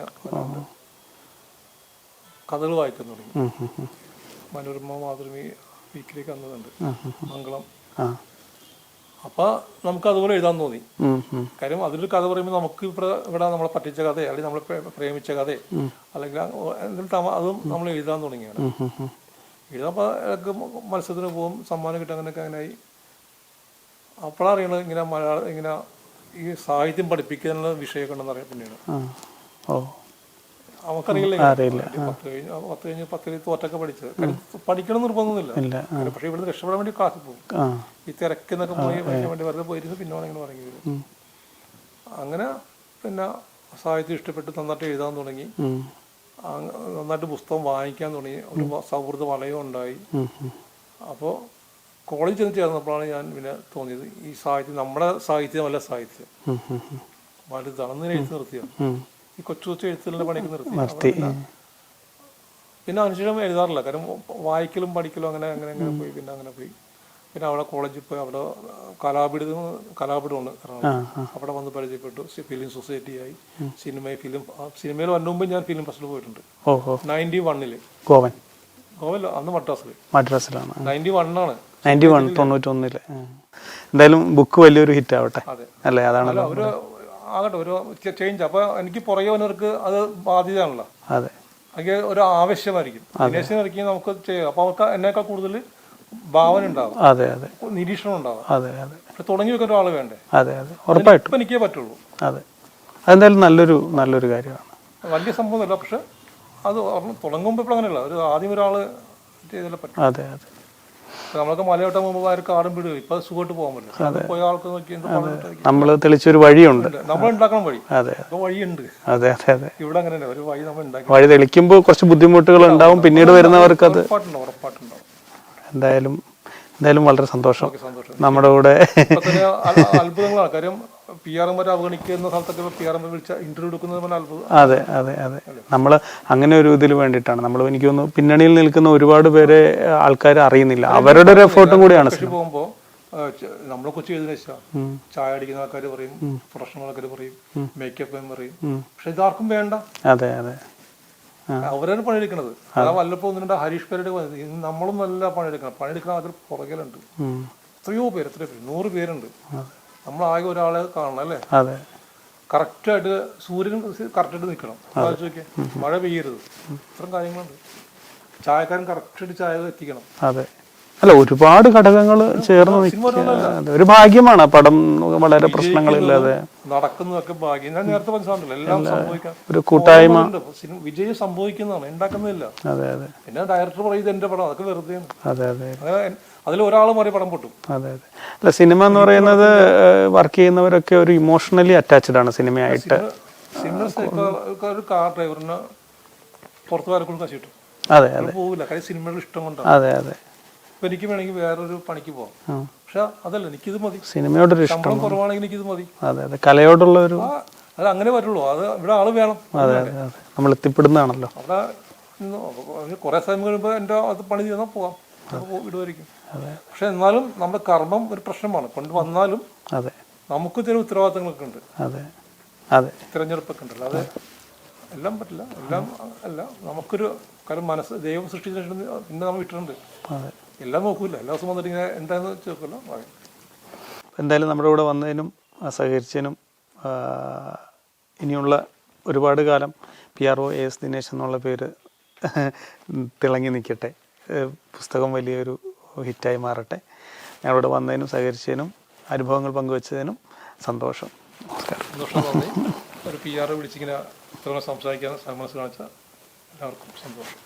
കഥകൾ വായിക്കാൻ തുടങ്ങി. മനോരമ മാതൃമി വീക്കിലേക്ക് വന്നതുണ്ട്. മംഗളം. അപ്പൊ നമുക്ക് അതുപോലെ എഴുതാൻ തോന്നി. കാര്യം അതിലൊരു കഥ പറയുമ്പോൾ നമുക്ക് ഇവിടെ ഇവിടെ നമ്മളെ പറ്റിച്ച കഥ അല്ലെങ്കിൽ നമ്മളെ പ്രേമിച്ച കഥ അല്ലെങ്കിൽ എന്തെങ്കിലും അതും നമ്മൾ എഴുതാൻ തുടങ്ങിയാണ് എഴുതാൻ മത്സരത്തിന് പോകും സമ്മാനം കിട്ടും അങ്ങനെയൊക്കെ അങ്ങനെയായി അപ്പോഴാണ് അറിയണത് ഇങ്ങനെ മലയാളം ഇങ്ങനെ ഈ സാഹിത്യം പഠിപ്പിക്കാനുള്ള വിഷയമൊക്കെ ഉണ്ടെന്ന് അറിയാം പിന്നീട് ഓ. നമുക്കറിയില്ല. പത്ത് കഴിഞ്ഞ് പത്ത് കഴിഞ്ഞ് പത്തിൽ തോറ്റൊക്കെ പഠിച്ചത്. പഠിക്കണം നിർബന്ധമൊന്നുമില്ല. പക്ഷേ ഇവിടുന്ന് രക്ഷപ്പെടാൻ വേണ്ടി ക്ലാസ്സിൽ പോകും. ഈ തിരക്കെന്നൊക്കെ പോയി പഠിക്കാൻ വേണ്ടി വെറുതെ പോയിരുന്നു പിന്നെ ഇങ്ങനെ വരും. അങ്ങനെ പിന്നെ സാഹിത്യം ഇഷ്ടപ്പെട്ട് നന്നായിട്ട് എഴുതാൻ തുടങ്ങി. നന്നായിട്ട് പുസ്തകം വാങ്ങിക്കാൻ തുടങ്ങി. ഒരു സൗഹൃദ വലയം ഉണ്ടായി. അപ്പോൾ കോളേജിൽ ചെന്ന് ചേർന്നപ്പോഴാണ് ഞാൻ പിന്നെ തോന്നിയത് ഈ സാഹിത്യം നമ്മുടെ സാഹിത്യമല്ല സാഹിത്യം. വലുതാണെന്ന് എഴുത്ത് നിർത്തിയാണ് ഈ കൊച്ചു കൊച്ചു എഴുത്തുകളുടെ പണിയൊക്കെ നിർത്തി. പിന്നെ അനുശേഷം എഴുതാറില്ല കാരണം വായിക്കലും പഠിക്കലും അങ്ങനെ അങ്ങനെ അങ്ങനെ പോയി പിന്നെ അങ്ങനെ പോയി. പിന്നെ അവിടെ കോളേജിൽ പോയി അവിടെ കലാപിടും കലാപിടമാണ് എറണാകുളം അവിടെ വന്ന് പരിചയപ്പെട്ടു. ഫിലിം സൊസൈറ്റി ആയി സിനിമ ഫിലിം സിനിമയിൽ വന്നു മുമ്പ് ഞാൻ ഫിലിം ഫസ്റ്റിൽ പോയിട്ടുണ്ട്. നയന്റി വണ്ണിൽ. ഗോവൻ. ഗോവല്ല അന്ന് മദ്രാസിൽ മദ്രാസിലാണ്. നയന്റി വണ്ണാണ്. നയന്റി വൺ തൊണ്ണൂറ്റൊന്നിൽ. എന്തായാലും ബുക്ക് വലിയൊരു ഹിറ്റ് ആവട്ടെ. അല്ലെ? അതാണല്ലോ ആകട്ടെ ഒരു ചേഞ്ച് അപ്പൊ എനിക്ക് പുറകെ വന്നവർക്ക് അത് ബാധ്യതയാണല്ലോ. അതെ. എനിക്ക് ഒരു ആവശ്യമായിരിക്കും. ദിനേശിനെ ഇറക്കി നമുക്ക് ചെയ്യാം. അപ്പൊ അവർക്ക് എന്നേക്കാൾ കൂടുതൽ ഭാവന ഉണ്ടാവും. അതെ അതെ. നിരീക്ഷണം ഉണ്ടാവും. അതെ അതെ. തുടങ്ങി വെക്കുന്ന ഒരാൾ വേണ്ടേ? അതെ അതെ. ഉറപ്പായിട്ടും. എനിക്കേ പറ്റുള്ളൂ. അതെ. അതെന്തായാലും നല്ലൊരു നല്ലൊരു കാര്യമാണ്. വലിയ സംഭവമല്ല പക്ഷെ അത് തുടങ്ങുമ്പോ തുടങ്ങുമ്പോൾ ഇപ്പോൾ അങ്ങനെയല്ല ഒരു ആദ്യം ഒരാൾ ചെയ്താലേ പറ്റും. അതെ അതെ. നമ്മളൊക്കെ മലയോട്ടം പോകുമ്പോൾ ആരും കാടും വീടും ഇപ്പൊ സുഖമായിട്ട് പോകാൻ പറ്റില്ല. പോയ ആൾക്ക് നോക്കി നമ്മൾ തെളിച്ചൊരു വഴിയുണ്ട്. നമ്മൾ ഉണ്ടാക്കണം വഴി. അതെ വഴിയുണ്ട്. അതെ അതെ അതെ. ഇവിടെ അങ്ങനെ ഒരു വഴി നമ്മൾ ഉണ്ടാക്കി വഴി തെളിക്കുമ്പോൾ കുറച്ച് ബുദ്ധിമുട്ടുകൾ ഉണ്ടാവും. പിന്നീട് വരുന്നവർക്ക് അത് എന്തായാലും എന്തായാലും വളരെ സന്തോഷം. നമ്മുടെ കൂടെ അത്ഭുതങ്ങളാണ്. കാര്യം പി ആർ വരെ അവഗണിക്കുന്ന സ്ഥലത്തൊക്കെ പി ആർ വിളിച്ച ഇന്റർവ്യൂ എടുക്കുന്നത് അതെ അതെ അതെ. നമ്മൾ അങ്ങനെ ഒരു ഇതിൽ വേണ്ടിയിട്ടാണ്. നമ്മൾ എനിക്ക് തോന്നുന്നു പിന്നണിയിൽ നിൽക്കുന്ന ഒരുപാട് പേരെ ആൾക്കാർ അറിയുന്നില്ല. അവരുടെ ഒരു എഫേർട്ടും കൂടിയാണ് കൃഷി പോകുമ്പോ ആ, നമ്മളെ കൊച്ചു ചെയ്തതിനു വെച്ചാൽ ചായ അടിക്കുന്ന ആൾക്കാർ പറയും പ്രൊഫഷണൽ ആൾക്കാർ പറയും മേക്കപ്പ് പറയും. പക്ഷെ ഇതാർക്കും വേണ്ട. അതെ അതെ. അവരാണ് പണിയെടുക്കണത്. അതാ വല്ലപ്പോ ഒന്ന് രണ്ട് ഹരീഷ് പേരുടെ നമ്മളും നല്ല പണിയെടുക്കണം. പണിയെടുക്കുന്ന ആൾക്കാർ പുറകിലുണ്ട്. എത്രയോ പേര് എത്രയോ പേര് നൂറ് പേരുണ്ട്. നമ്മൾ ആകെ ഒരാളെ കാണണം അല്ലേ? അതെ. കറക്റ്റായിട്ട് സൂര്യൻ കറക്റ്റായിട്ട് നിൽക്കണം ആലോചിച്ച് നോക്കിയേ മഴ പെയ്യരുത്. ഇത്രയും കാര്യങ്ങളുണ്ട്. ചായക്കാരൻ കറക്റ്റായിട്ട് ചായ എത്തിക്കണം അതെ. അല്ല ഒരുപാട് ഘടകങ്ങൾ ചേർന്ന് ഒരു ഭാഗ്യമാണ് ആ പടം വളരെ പ്രശ്നങ്ങളില്ലാതെ. നടക്കുന്നതൊക്കെ ഭാഗ്യം. ഞാൻ നേരത്തെ എല്ലാം സംഭവിക്കാം. ഒരു കൂട്ടായ്മ. വിജയം സംഭവിക്കുന്നതാണ് ഉണ്ടാക്കുന്നില്ല. അതെ അതെ. പിന്നെ ഡയറക്ടർ പറയുന്നത് എന്റെ പടം അതൊക്കെ വെറുതെ അതെ അതെ. അതിൽ ഒരാൾ മാറി പടം പൊട്ടും. അതെ അതെ. അല്ല സിനിമ എന്ന് പറയുന്നത് വർക്ക് ചെയ്യുന്നവരൊക്കെ ഒരു ഇമോഷണലി അറ്റാച്ച്ഡ് ആണ് സിനിമയായിട്ട്. ഒരു കാർ ഡ്രൈവറിന് പുറത്ത് കശിട്ടു അതെ അതെ. പോകില്ല കാര്യം സിനിമയുടെ ഇഷ്ടം കൊണ്ടാണ്. അതെ അതെ. ഇപ്പൊ എനിക്ക് വേണമെങ്കിൽ വേറൊരു പണിക്ക് പോവാം. പക്ഷെ അതല്ല എനിക്കിത് മതി. സിനിമയോടൊരു ഇഷ്ടം. കുറവാണെങ്കിൽ എനിക്കിത് മതി. അതെ അതെ. കലയോടുള്ള ഒരു അത് അങ്ങനെ പറ്റുള്ളൂ അത് ഇവിടെ ആൾ വേണം. അതെ അതെ അതെ. നമ്മൾ എത്തിപ്പെടുന്നതാണല്ലോ. അവിടെ കുറേ സമയം കഴിയുമ്പോൾ എന്റെ അത് പണി ചെയ്താൽ പോവാം. വിടുമായിരിക്കും പക്ഷെ എന്നാലും നമ്മുടെ കർമ്മം ഒരു പ്രശ്നമാണ്. കൊണ്ട് വന്നാലും അതെ. നമുക്ക് ചില ഉത്തരവാദിത്തങ്ങളൊക്കെ ഉണ്ട്. അതെ അതെ. തിരഞ്ഞെടുപ്പൊക്കെ ഉണ്ടല്ലോ അതെ എല്ലാം പറ്റില്ല. എല്ലാം അല്ല നമുക്കൊരു കാര്യം മനസ്സ് ദൈവം സൃഷ്ടിച്ച പിന്നെ നമ്മൾ വിട്ടിട്ടുണ്ട്. അതെ. എല്ലാം നോക്കൂല. എല്ലാ ദിവസവും വന്നിട്ട് ഇങ്ങനെ എന്താന്ന് പറയും എന്തായാലും നമ്മുടെ കൂടെ വന്നതിനും സഹകരിച്ചതിനും ഇനിയുള്ള ഒരുപാട് കാലം P R O A S Dinesh എന്നുള്ള പേര് തിളങ്ങി നിൽക്കട്ടെ. പുസ്തകം വലിയൊരു ഹിറ്റായി മാറട്ടെ. ഞങ്ങളിവിടെ വന്നതിനും സഹകരിച്ചതിനും അനുഭവങ്ങൾ പങ്കുവച്ചതിനും സന്തോഷം. സന്തോഷം ഒരു പി ആർ വിളിച്ചിങ്ങനെ സംസാരിക്കാൻ മനസ്സ് കാണിച്ച എല്ലാവർക്കും സന്തോഷം.